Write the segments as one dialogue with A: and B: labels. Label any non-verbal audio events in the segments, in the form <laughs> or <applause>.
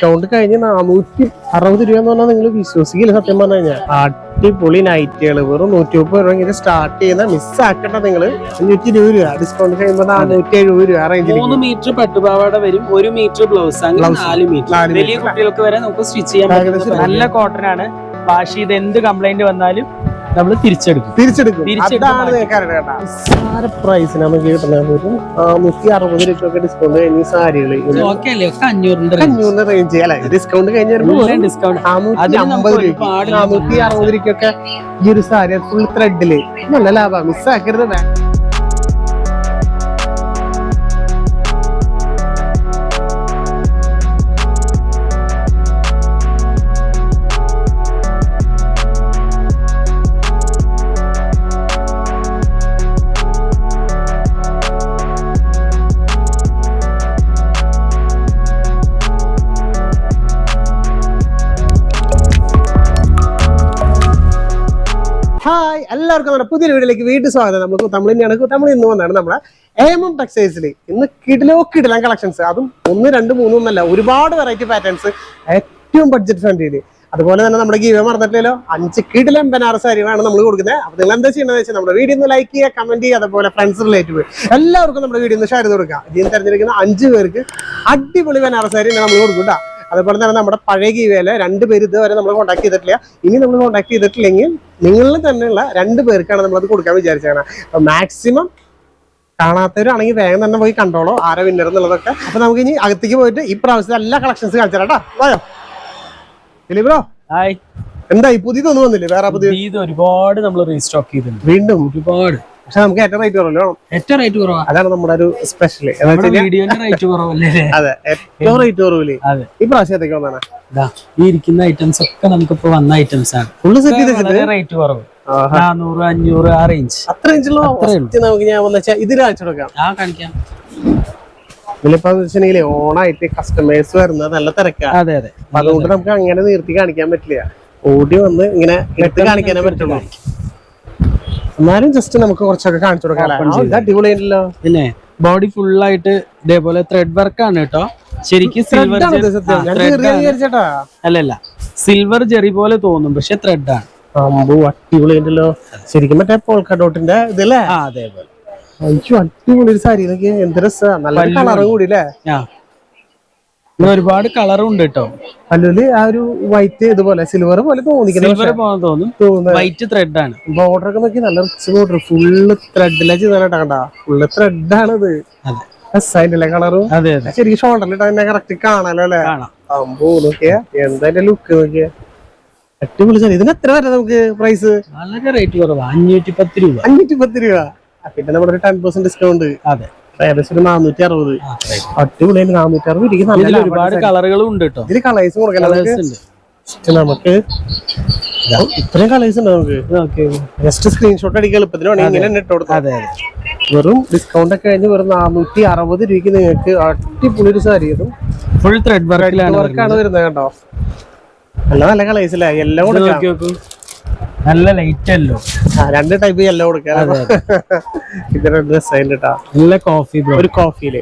A: Discount കഴിഞ്ഞ് നാനൂറ്റി അറുപത് രൂപ എന്ന് പറഞ്ഞാൽ നിങ്ങൾ വിശ്വസിക്കില്ല സത്യം പറഞ്ഞു കഴിഞ്ഞാൽ അടിപൊളി നൈറ്റുകൾ വെറും നൂറ്റി മുപ്പത് രൂപ ഇങ്ങനെ സ്റ്റാർട്ട് ചെയ്യുന്ന മിസ് ആക്കണ്ട നിങ്ങൾ അഞ്ഞൂറ്റി ഇരുപത് രൂപ. ഡിസ്കൗണ്ട് കഴിയുമ്പോൾ നാനൂറ്റി എഴുപത് രൂപ റേഞ്ചിൽ
B: മൂന്ന് മീറ്റർ പട്ടുപാവാട വരും. ഒരു മീറ്റർ ബ്ലൗസ് അങ്ങനെ നാല് മീറ്റർ വലിയ കുട്ടികൾക്ക് വരെ നമുക്ക് സ്റ്റിച്ച് ചെയ്യാൻ നല്ല കോട്ടൺ ആണ്. വാഷ് ചെയ്ത് എന്ത് കംപ്ലൈന്റ് വന്നാലും നമ്മൾ തിരിച്ചെടുക്കും.
A: തിരിച്ചെടുക്കും. നിസ്സാര പ്രൈസിന് നമുക്ക് ഒരു നൂറ്റി അറുപത് രൂപയൊക്കെ ഡിസ്കൗണ്ട് കഴിഞ്ഞ സാരികൾ
B: ഓക്കെ അല്ലേ? ഒക്കെ അഞ്ഞൂറിന്റെ
A: അഞ്ഞൂറിന് റേഞ്ച് അല്ലെ? ഡിസ്കൗണ്ട് കഴിഞ്ഞ് നാനൂറ്റി അറുപത് രൂപയ്ക്കൊക്കെ ഈ ഒരു സാരി ഫുൾ ത്രെഡിൽ നല്ല ലാഭം. മിസ്സാക്കരുത് എല്ലാവർക്കും നമ്മുടെ പുതിയൊരു വീഡിയോയിലേക്ക് വീട്ടിൽ സ്വാഗതം. നമ്മൾ തമിഴ് തമിഴ് ഇന്ന് വന്നാണ് നമ്മളെ ഏമം ടെക്സ്റ്റൈൽസിൽ ഇന്ന് കിടിലോ കിടിലം കളക്ഷൻസ് അതും ഒന്ന് രണ്ട് മൂന്നൊന്നല്ല ഒരുപാട് വെറൈറ്റി പാറ്റേൺസ് ഏറ്റവും ബഡ്ജറ്റ് ഫ്രണ്ട്ലി അതുപോലെ തന്നെ നമ്മുടെ ഗീവ മറന്നിട്ടില്ലല്ലോ. അഞ്ച് കിടിലം ബനാറസ് സാരികളാണ് നമ്മൾ കൊടുക്കുന്നത് അപ്പോൾ നിങ്ങൾ എന്താ ചെയ്യണമെന്ന് വെച്ചാൽ നമ്മുടെ വീഡിയോ ഒന്ന് ലൈക്ക് ചെയ്യുക കമന്റ് ചെയ്യുക അതുപോലെ ഫ്രണ്ട്സ് റിലേറ്റീവ് എല്ലാവർക്കും നമ്മുടെ വീഡിയോ ഒന്ന് ഷെയർ ചെയ്ത് കൊടുക്കുക. ഇതിന് തിരഞ്ഞെടുക്കുന്ന അഞ്ച് പേർക്ക് അടിപൊളി ബനാറസ് സാരി നമ്മൾ കൊടുക്കും കേട്ടോ അതുപോലെ തന്നെ നമ്മുടെ പഴയ കീവേല രണ്ട് പേര് ഇതുവരെ നമ്മൾ കോൺടാക്ട് ചെയ്തിട്ടില്ല. ഇനി നമ്മൾ കോൺടാക്ട് ചെയ്തിട്ടില്ലെങ്കിൽ നിങ്ങളിൽ തന്നെയുള്ള രണ്ട് പേർക്കാണ് നമ്മളത് കൊടുക്കാൻ വിചാരിച്ചാണ് അപ്പൊ മാക്സിമം കാണാത്തവരാണെങ്കിൽ വേഗം തന്നെ പോയി കണ്ടോളോ ആരോ വിന്നർ എന്നുള്ളതൊക്കെ. അപ്പൊ നമുക്ക് ഇനി അകത്തേക്ക് പോയിട്ട് ഈ പ്രാവശ്യത്തെ എല്ലാ കളക്ഷൻസ് കാണിച്ചു കേട്ടോ. വായോ. Bro
B: hi.
A: എന്തായി? പുതിയതൊന്നും വന്നില്ലേ? വേറെ പുതിയ
B: ഇത് ഒരുപാട് നമ്മൾ റീസ്റ്റോക്ക് ചെയ്തിട്ടുണ്ട്.
A: വീണ്ടും?
B: ഒരുപാട്.
A: പക്ഷെ നമുക്ക് ഏറ്റവും റേറ്റ് കുറവല്ലേ
B: ഏറ്റവും റേറ്റ് കുറവ്.
A: അതാണ് നമ്മുടെ ഒരു സ്പെഷ്യൽ
B: വീഡിയോന്റെ റേറ്റ് കുറവല്ലേ?
A: അതെ ഏറ്റവും റേറ്റ് കുറവില്ലേ ഈ പ്രാവശ്യത്തേക്ക് വന്നാണ്
B: ഈ ഇരിക്കുന്ന ഐറ്റംസ് ഒക്കെ നമുക്ക് ഇപ്പൊ വന്ന ഐറ്റംസ് ആണ്.
A: ഫുള്ള് സെറ്റ് ചെയ്ത്
B: റേറ്റ് കുറവ്. നാനൂറ് അഞ്ഞൂറ് ആ റേഞ്ച്
A: അത്ര റേഞ്ചുള്ള നമുക്ക് ഞാൻ വന്നു ഇതിൽ കാണിച്ചു കൊടുക്കാം.
B: ആ കാണിക്കാം.
A: ഇതിലിപ്പോ വെച്ചിട്ടുണ്ടെങ്കിൽ ഓണായിട്ട് കസ്റ്റമേഴ്സ് വരുന്നത് നല്ല തിരക്കാ.
B: അതെ അതെ.
A: അതുകൊണ്ട് നമുക്ക് അങ്ങനെ നിർത്തി കാണിക്കാൻ പറ്റില്ല. ഓടി വന്ന് ഇങ്ങനെ കാണിക്കാനേ പറ്റുള്ളൂ. എന്നാലും ജസ്റ്റ് നമുക്ക് കുറച്ചൊക്കെ കാണിച്ചു കൊടുക്കാം അടിപൊളിയായിട്ടല്ലോ
B: പിന്നെ ബോഡി ഫുൾ ആയിട്ട് ഇതേപോലെ ത്രെഡ് വർക്ക് ആണ് കേട്ടോ ശരിക്കും സിൽവർ അല്ലല്ല സിൽവർ ജെറി പോലെ തോന്നും പക്ഷെ ത്രെഡ് ആണ്.
A: അമ്പു അടിപൊളിയായിട്ടല്ലോ ശരിക്കും മറ്റേ പോൾക്ക ഡോട്ടിന്റെ ഇതല്ലേ?
B: അതേപോലെ.
A: അയ്യോ അടിപൊളി ഒരു സാരി. രസാ. നല്ല കളറ് കൂടി അല്ലേ
B: ഒരുപാട് കളറും ഉണ്ട് കേട്ടോ
A: അല്ലെങ്കിൽ ആ ഒരു വൈറ്റ് ഇതുപോലെ സിൽവർ പോലെ
B: സിൽവർ പോകാൻ തോന്നും.
A: തോന്നുന്നത്
B: വൈറ്റ് ത്രെഡ് ആണ്.
A: ബോർഡർ ഒക്കെ നോക്കി നല്ല റിച്ച് ബോർഡർ ഫുള്ള് ത്രെഡിലെ കണ്ടാ? ഫുള്ള് ത്രെഡ് ആണത്. കളറും
B: അതെ അതെ.
A: ശരിക്കും ഷോൾഡറിലിട്ട് കറക്റ്റ് കാണാലോ അല്ലേ? അമ്പോ നോക്കിയ. എന്താ ലുക്ക് നോക്കിയ. അടിപൊളി ഇതിന് എത്ര വരെ നമുക്ക് പ്രൈസ്
B: വളരെ റേറ്റ് കുറവാ. അഞ്ഞൂറ്റി പത്ത് രൂപ.
A: അഞ്ഞൂറ്റി പത്ത് രൂപ. പിന്നെ നമ്മുടെ ഒരു ടെൻ പെർസെന്റ് ഡിസ്കൗണ്ട്
B: അതെ.
A: ഏകദേശം ഒരു നാനൂറ്റി അറുപത്. അടിപൊളിയായിട്ട് നാനൂറ്റി അറുപത് ഇരിക്കും നല്ല
B: ഒരുപാട് കളറുകളും ഉണ്ട് കേട്ടോ
A: ഇതിൽ കളേഴ്സ് കൊടുക്കാം. നമുക്ക് ഇത്രയും കളേഴ്സ് ഉണ്ട് നമുക്ക്. ജസ്റ്റ് സ്ക്രീൻഷോട്ട് അടിക്കുക എളുപ്പത്തിന് വേണമെങ്കിൽ ഇങ്ങനെ തന്നെ ഇട്ട് കൊടുത്താൽ വെറും ഡിസ്കൗണ്ട് ഒക്കെ കഴിഞ്ഞ് വെറും നാനൂറ്റി അറുപത് രൂപയ്ക്ക് നിങ്ങൾക്ക് അടിപൊളി ഒരു സാരി ഇതും
B: ഫുൾ ത്രെഡ്
A: വർക്കാണ് വരുന്നത്. കേട്ടോ. നല്ല നല്ല കളേഴ്സ് അല്ലേ? എല്ലാം
B: കൂടെ
A: കൊടുക്കാം.
B: നോക്കി നോക്കൂ. നല്ല ലൈറ്റ് അല്ലോ.
A: രണ്ട് ടൈപ്പ് എല്ലാം കൊടുക്കാം ഇതിന്റെ ഡ്രസ് അതിന്റെ കേട്ടോ
B: നല്ല കോഫി
A: ഒരു കോഫിയിൽ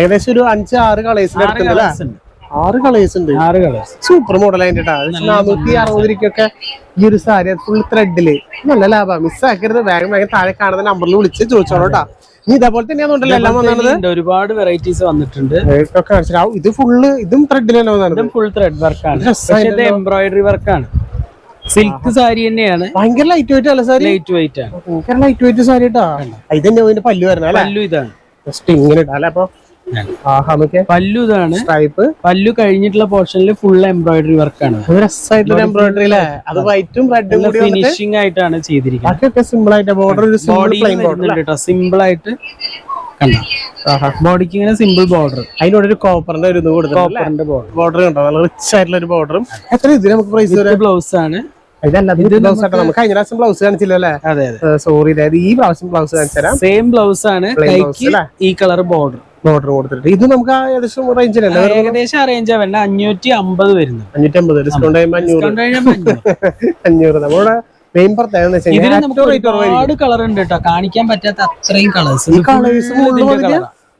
A: ഏകദേശം ഒരു അഞ്ച് ആറ്
B: കളേഴ്സ് ഉണ്ട്.
A: ആറ് കളേഴ്സ് ഉണ്ട്.
B: ആറ് കളേഴ്സ്
A: സൂപ്പർ മോഡൽ അതിന്റെ നാനൂറ്റി അറുപത് രൂപയ്ക്കൊക്കെ ഈ ഒരു സാരി ഫുൾ ത്രെഡിൽ നല്ല ലാഭം. മിസ്സാക്കരുത് വേഗം വേഗം താഴെ കാണുന്ന നമ്പറിൽ വിളിച്ച് ചോദിച്ചോളൂ കേട്ടോ. നീ ഇതേപോലെ തന്നെയാണെന്നുണ്ടല്ലോ എല്ലാം വന്നത്.
B: ഒരുപാട് വെറൈറ്റീസ് വന്നിട്ടുണ്ട്.
A: ഇത് ഫുള്ള് ഇതും ത്രെഡിലാണ് വന്നത്
B: ഇതും ഫുൾ ത്രെഡ് വർക്കാണ് ഇത് എംബ്രോയിഡറി വർക്കാണ് സിൽക്ക് സാരി തന്നെയാണ്.
A: ഭയങ്കര ലൈറ്റ് വെയിറ്റ് അല്ല സാരി?
B: ലൈറ്റ് വെയിറ്റ് ആണ്.
A: ഭയങ്കര ലൈറ്റ് വെയിറ്റ് സാരി കേട്ടാ. ഇത് തന്നെ അതിന്റെ പല്ലു വരണം അല്ലെ?
B: പല്ലു ഇതാണ്.
A: ജസ്റ്റ് ഇങ്ങനെ ഇടാം അപ്പൊ?
B: പല്ലു ഇതാണ്.
A: സ്ട്രൈപ്പ്
B: പല്ലു കഴിഞ്ഞിട്ടുള്ള പോർഷനിൽ ഫുൾ എംബ്രോയിഡറി വർക്കാണ്
A: രസമായിട്ടുള്ള എംബ്രോയിഡറി അല്ലേ? അത് വൈറ്റും റെഡും കൂടി
B: ഫിനിഷിംഗ് ആയിട്ടാണ് ചെയ്തിരിക്കുന്നത്.
A: സിമ്പിൾ ആയിട്ട് ബോർഡർ ഒരു സിമ്പിൾ
B: ആയിട്ട് ബോഡിക്ക് ഇങ്ങനെ സിമ്പിൾ ബോർഡർ
A: അതിനോട് ഒരു കോപ്പറിന്റെ ഒരു
B: കോപ്പറിന്റെ ബോർഡർ
A: ബോർഡർ കണ്ടോ? നല്ല റിച്ച് ആയിട്ടുള്ള ഒരു ബോർഡറും എത്ര ഇതിന് നമുക്ക് പ്രൈസ്
B: ബ്ലൗസ് ആണ്.
A: ഇതല്ല നമുക്ക് കഴിഞ്ഞ പ്രാവശ്യം ബ്ലൗസ് കാണിച്ചില്ലല്ലേ?
B: അതെ
A: സോറി അതായത് ഈ പ്രാവശ്യം ബ്ലൗസ് കാണിച്ചു തരാം
B: സെയിം ബ്ലൗസ് ആണ് ഈ കളർ ബോർഡർ
A: ബോർഡർ കൊടുത്തിട്ട് ഇത് നമുക്ക് ഏകദേശം റേഞ്ചിലല്ലേ
B: ഏകദേശം റേഞ്ച് ആവേണ്ട അഞ്ഞൂറ്റി അമ്പത് വരുന്നു.
A: അഞ്ഞൂറ്റി അമ്പത് ഡിസ്കൗണ്ട് അഞ്ഞൂറ്.
B: അഞ്ഞൂറ്. <laughs>
A: നമ്മുടെ മെയിൻ പ്രത്യേകത
B: ഒരുപാട് കളർ ഉണ്ട് കേട്ടോ. കാണിക്കാൻ പറ്റാത്ത അത്രയും കളേഴ്സ്
A: ഈ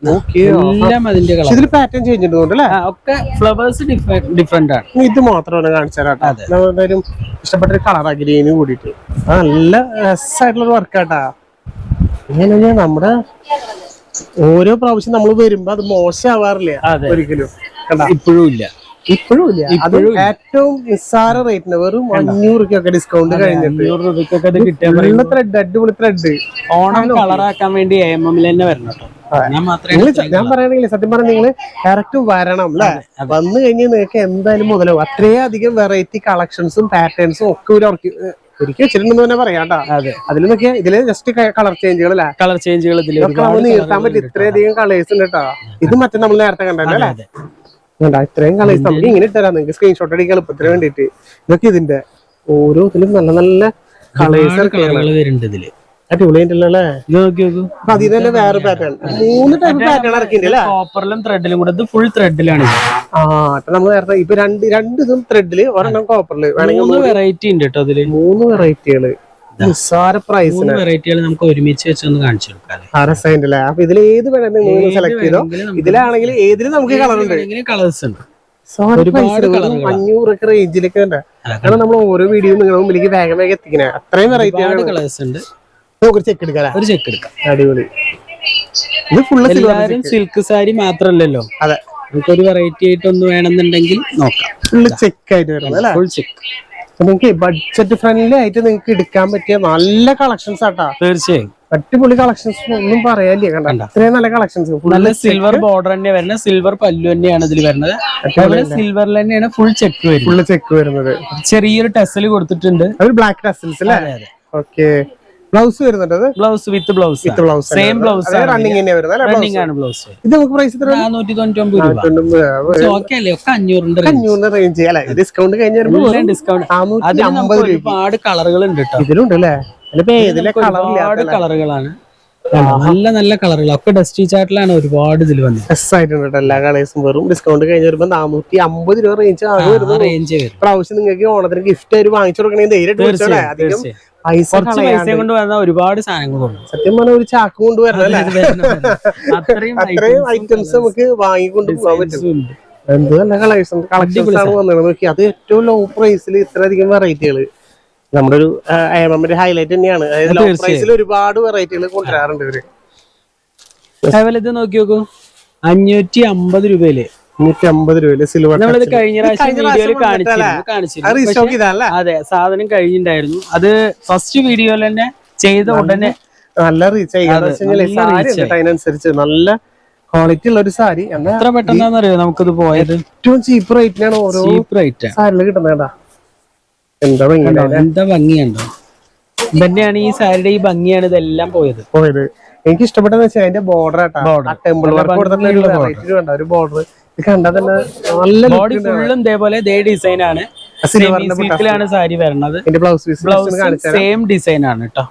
B: എല്ലാം അതിന്റെ കളർ
A: ഇതിൽ പാറ്റേൺ ചേഞ്ച് ഉണ്ട് അല്ലേ?
B: ഒക്കെ ഫ്ലവേഴ്സ് ഡിഫറെന്റ് ആണ്.
A: ഇത് മാത്രമാണ് കാണിച്ചാലും ഇഷ്ടപ്പെട്ട ഒരു കളറാ ഗ്രീന് കൂടിയിട്ട്. ആ, നല്ല രസമായിട്ടുള്ള ഒരു വർക്കാട്ടാ ഇങ്ങനെ നമ്മുടെ ഓരോ പ്രാവശ്യം നമ്മൾ വരുമ്പോ അത് മോശമാവാറില്ല. ഒരിക്കലും?
B: ഇപ്പോഴും ഇല്ല.
A: ഇപ്പോഴും ഇല്ല. അത് ഏറ്റവും നിസ്സാര റേറ്റിന് വെറും അഞ്ഞൂറ് ഡിസ്കൗണ്ട് കഴിഞ്ഞിട്ട് ത്രെഡ് അടിപൊളി ത്രെഡ്
B: ഓണം കളറാക്കാൻ വേണ്ടി എം എമ്മിൽ തന്നെ വരണം കേട്ടോ. ഞാൻ
A: പറയുകയാണെങ്കിൽ സത്യം പറഞ്ഞാൽ നിങ്ങൾ ഡയറക്റ്റ് വരണം അല്ലേ വന്നു കഴിഞ്ഞാൽ നിങ്ങൾക്ക് എന്തായാലും മുതലാവും അത്രയും അധികം വെറൈറ്റി കളക്ഷൻസും പാറ്റേൺസും ഒക്കെ ഒരു ഒരിക്കൽ വെച്ചിട്ടുണ്ടെന്ന് തന്നെ പറയാം അതിൽ നിന്നൊക്കെ ഇതിൽ ജസ്റ്റ് കളർ ചേഞ്ചുകൾ അല്ലേ
B: കളർ ചേഞ്ചുകൾ
A: നീർത്താൻ പറ്റും ഇത്രയധികം കളേഴ്സ് ഉണ്ട് കേട്ടോ. ഇത് മറ്റേ നമ്മൾ നേരത്തെ കണ്ടല്ലേ? ഇത്രയും കളേഴ്സ് നമുക്ക് ഇങ്ങനെ ഇട്ടുതരാം. നിങ്ങൾക്ക് സ്ക്രീൻഷോട്ട് അടിക്കാൻ എളുപ്പത്തിന് വേണ്ടിട്ട് ഇതൊക്കെ ഇതിന്റെ ഓരോ ഇതിലും നല്ല നല്ല കളേഴ്സ്
B: വരുന്നുണ്ട് ഇതിൽ.
A: അടിപൊളിയായിട്ടല്ലോ അല്ലേ
B: ഇത് നോക്കി നോക്കൂ.
A: അപ്പൊ വേറെ പാറ്റേൺ മൂന്ന് ടൈപ്പ് പാറ്റേൺ ഇറക്കിയിട്ടുണ്ട് അല്ലേ
B: കോപ്പറിലും ത്രെഡിലും കൂടെ. ഇത് ഫുൾ ത്രെഡിലാണ്
A: ആ നമ്മൾ നേരത്തെ ഇപ്പൊ രണ്ട് രണ്ട് ഇതും ത്രെഡിൽ ഒരെണ്ണം കോപ്പറിൽ വേണമെങ്കിൽ
B: മൂന്ന് വെറൈറ്റി ഉണ്ട് കേട്ടോ അതിൽ.
A: മൂന്ന് വെറൈറ്റികൾ നിസ്സാര പ്രൈസിന്
B: മൂന്ന് വെറൈറ്റികൾ നമുക്ക് ഒരുമിച്ച് വെച്ചൊന്ന് കാണിച്ചു കൊടുക്കാം.
A: അപ്പൊ ഇതിൽ ഏത് വേണമെങ്കിലും സെലക്ട് ചെയ്തോ. ഇതിലാണെങ്കിൽ ഏതിലും നമുക്ക് കളർ ഉണ്ട്.
B: കളേഴ്സ് ഉണ്ട്.
A: അഞ്ഞൂറൊക്കെ റേഞ്ചിലൊക്കെ ഉണ്ട്.
B: അതെ.
A: കാരണം നമ്മൾ ഓരോ വീഡിയോ നിങ്ങളുടെ മുമ്പിലേക്ക് വേഗം വേഗം എത്തിക്കണേ. അത്രയും വെറൈറ്റി
B: ഒരുപാട് കളേഴ്സ് ഉണ്ട്.
A: നമുക്ക് ചെക്ക് എടുക്കാം
B: ഒരു ചെക്ക് എടുക്കാം.
A: അടിപൊളി. ഇത് ഫുള്ള്
B: സിൽക്ക് സാരി മാത്രല്ലല്ലോ?
A: അതെ.
B: നമുക്കൊരു വെറൈറ്റി ആയിട്ട് ഒന്ന് വേണമെന്നുണ്ടെങ്കിൽ നോക്കാം.
A: ഫുള്ള് ചെക്ക് ആയിട്ട് വരുന്നത്
B: ഫുൾ ചെക്ക്
A: നിങ്ങൾക്ക് ബഡ്ജറ്റ് ഫ്രണ്ട്ലി ആയിട്ട് നിങ്ങൾക്ക് എടുക്കാൻ പറ്റിയ നല്ല കളക്ഷൻസ് ആട്ടാ.
B: തീർച്ചയായും.
A: അടിപൊളി കളക്ഷൻസ് ഒന്നും പറയാനില്ല കണ്ട. അത്രയും നല്ല കളക്ഷൻസ്
B: നല്ല സിൽവർ ബോർഡർ തന്നെ വരുന്നത്. സിൽവർ പല്ലു തന്നെയാണ് ഇതിൽ വരുന്നത്. അതുപോലെ സിൽവറിൽ തന്നെയാണ് ഫുൾ ചെക്ക് വരുന്നത്.
A: ഫുൾ ചെക്ക് വരുന്നത്.
B: ചെറിയൊരു ടെസൽ കൊടുത്തിട്ടുണ്ട്.
A: ഒരു ബ്ലാക്ക് ടെസ്സൽസ് അല്ലേ? ഓക്കെ ബ്ലൗസ് വരുന്നുണ്ട്
B: blouse with blouse with
A: blouse
B: same blouse
A: running
B: running ആണ്. ബ്ലൗസ്
A: ഇത് നമുക്ക് പ്രൈസ് എത്ര
B: നാനൂറ്റി തൊണ്ണൂറ്റി രൂപ. ഓക്കേ അല്ലേ? ഒക്കെ അഞ്ഞൂറിന്റെ
A: അഞ്ഞൂറിന് റേഞ്ച് അല്ലെ? ഡിസ്കൗണ്ട് കഴിഞ്ഞ്
B: ഡിസ്കൗണ്ട് ഒരുപാട് കളറുകൾ ഉണ്ട്
A: ഇതിലുണ്ട് അല്ലേ?
B: ഒരുപാട് കളറുകളാണ്. നല്ല നല്ല കളറുകൾ ഒക്കെ ഡസ്റ്റി ചാർട്ടിലാണ് ഒരുപാട് ഇതിൽ വന്നത്.
A: ഡ്രസ് ആയിട്ടുണ്ട് എല്ലാ കളേഴ്സും. വെറും ഡിസ്കൗണ്ട് കഴിഞ്ഞ് വരുമ്പോ നാനൂറ്റി അമ്പത് രൂപ റേഞ്ച്
B: ആണ് വരുന്നത്
A: പ്രാവശ്യം നിങ്ങൾക്ക് ഓണത്തിന് ഗിഫ്റ്റ് ആയിട്ട് വാങ്ങിച്ചു കൊടുക്കണമെങ്കിൽ ധൈര്യമായിട്ട് അധികം പൈസ
B: കുറച്ച് പൈസ കൊണ്ട് വന്ന ഒരുപാട് സാധനങ്ങളുണ്ട്.
A: സത്യം പറഞ്ഞ ഒരു ചാക്ക് കൊണ്ടുവരണം
B: അത്രയും <laughs>
A: ഐറ്റംസ് നമുക്ക് വാങ്ങിക്കൊണ്ട് പോകാൻ പറ്റും. എന്ത് നല്ല കളക്ഷൻസ് കളക്ഷൻസ് ആണ് വന്നത്. നോക്കി അത് ഏറ്റവും ലോ പ്രൈസിൽ ഇത്രയധികം വെറൈറ്റികൾ നമ്മുടെ ഒരു അയമ്മന്റെ ഹൈലൈറ്റ് തന്നെയാണ്. അതായത് ലോ പ്രൈസിൽ ഒരുപാട് വെറൈറ്റികൾ കൊണ്ടുവരാറുണ്ട് ഇവർ.
B: അതേപോലെ ഇത് നോക്കി നോക്കൂ. അഞ്ഞൂറ്റി അമ്പത് രൂപയിൽ
A: നൂറ്റി അമ്പത് രൂപയിൽ സിൽവർ
B: നമ്മളിത് കഴിഞ്ഞ പ്രാവശ്യം വീഡിയോയിൽ കാണിച്ചിരുന്നു കാണിച്ചിരുന്നു. അതെ സാധനം കഴിഞ്ഞിട്ടുണ്ടായിരുന്നു. അത് ഫസ്റ്റ് വീഡിയോയിൽ തന്നെ ചെയ്ത ഉടനെ
A: നല്ല റീച്ച് അതിനനുസരിച്ച്. നല്ല ക്വാളിറ്റി ഉള്ള ഒരു സാരി. എന്നാ
B: എത്ര പെട്ടെന്നാണെന്നറിയോ നമുക്കിത് പോയത്?
A: ഏറ്റവും ചീപ്പ് റേറ്റിനാണ് ഓരോ
B: ചീപ്പ് റേറ്റ്
A: സാരിയിൽ കിട്ടുന്നത് കേട്ടാ എന്താ ഭംഗി
B: എന്താ ഭംഗിയുണ്ടോ തന്നെയാണ് ഈ സാരിയുടെ ഈ ഭംഗിയാണ് ഇതെല്ലാം പോയത്.
A: പോയത്. എനിക്ക് ഇഷ്ടപ്പെട്ടെന്ന് വെച്ചാൽ അതിന്റെ ബോർഡർ ആട്ടാ. ആ ടെമ്പിൾ വർക്ക് കൊടുത്തിട്ടുള്ള ഒരു കണ്ടോ ഒരു ബോർഡർ കണ്ടാൽ തന്നെ നല്ല
B: ബോഡി ഫുള്ളും ഇതേപോലെ ഇതേ ഡിസൈൻ ആണ്. സിൽക്കിലാണ് സാരി വരുന്നത്
A: ബ്ലൗസ്
B: സെയിം ഡിസൈൻ ആണ് കേട്ടോ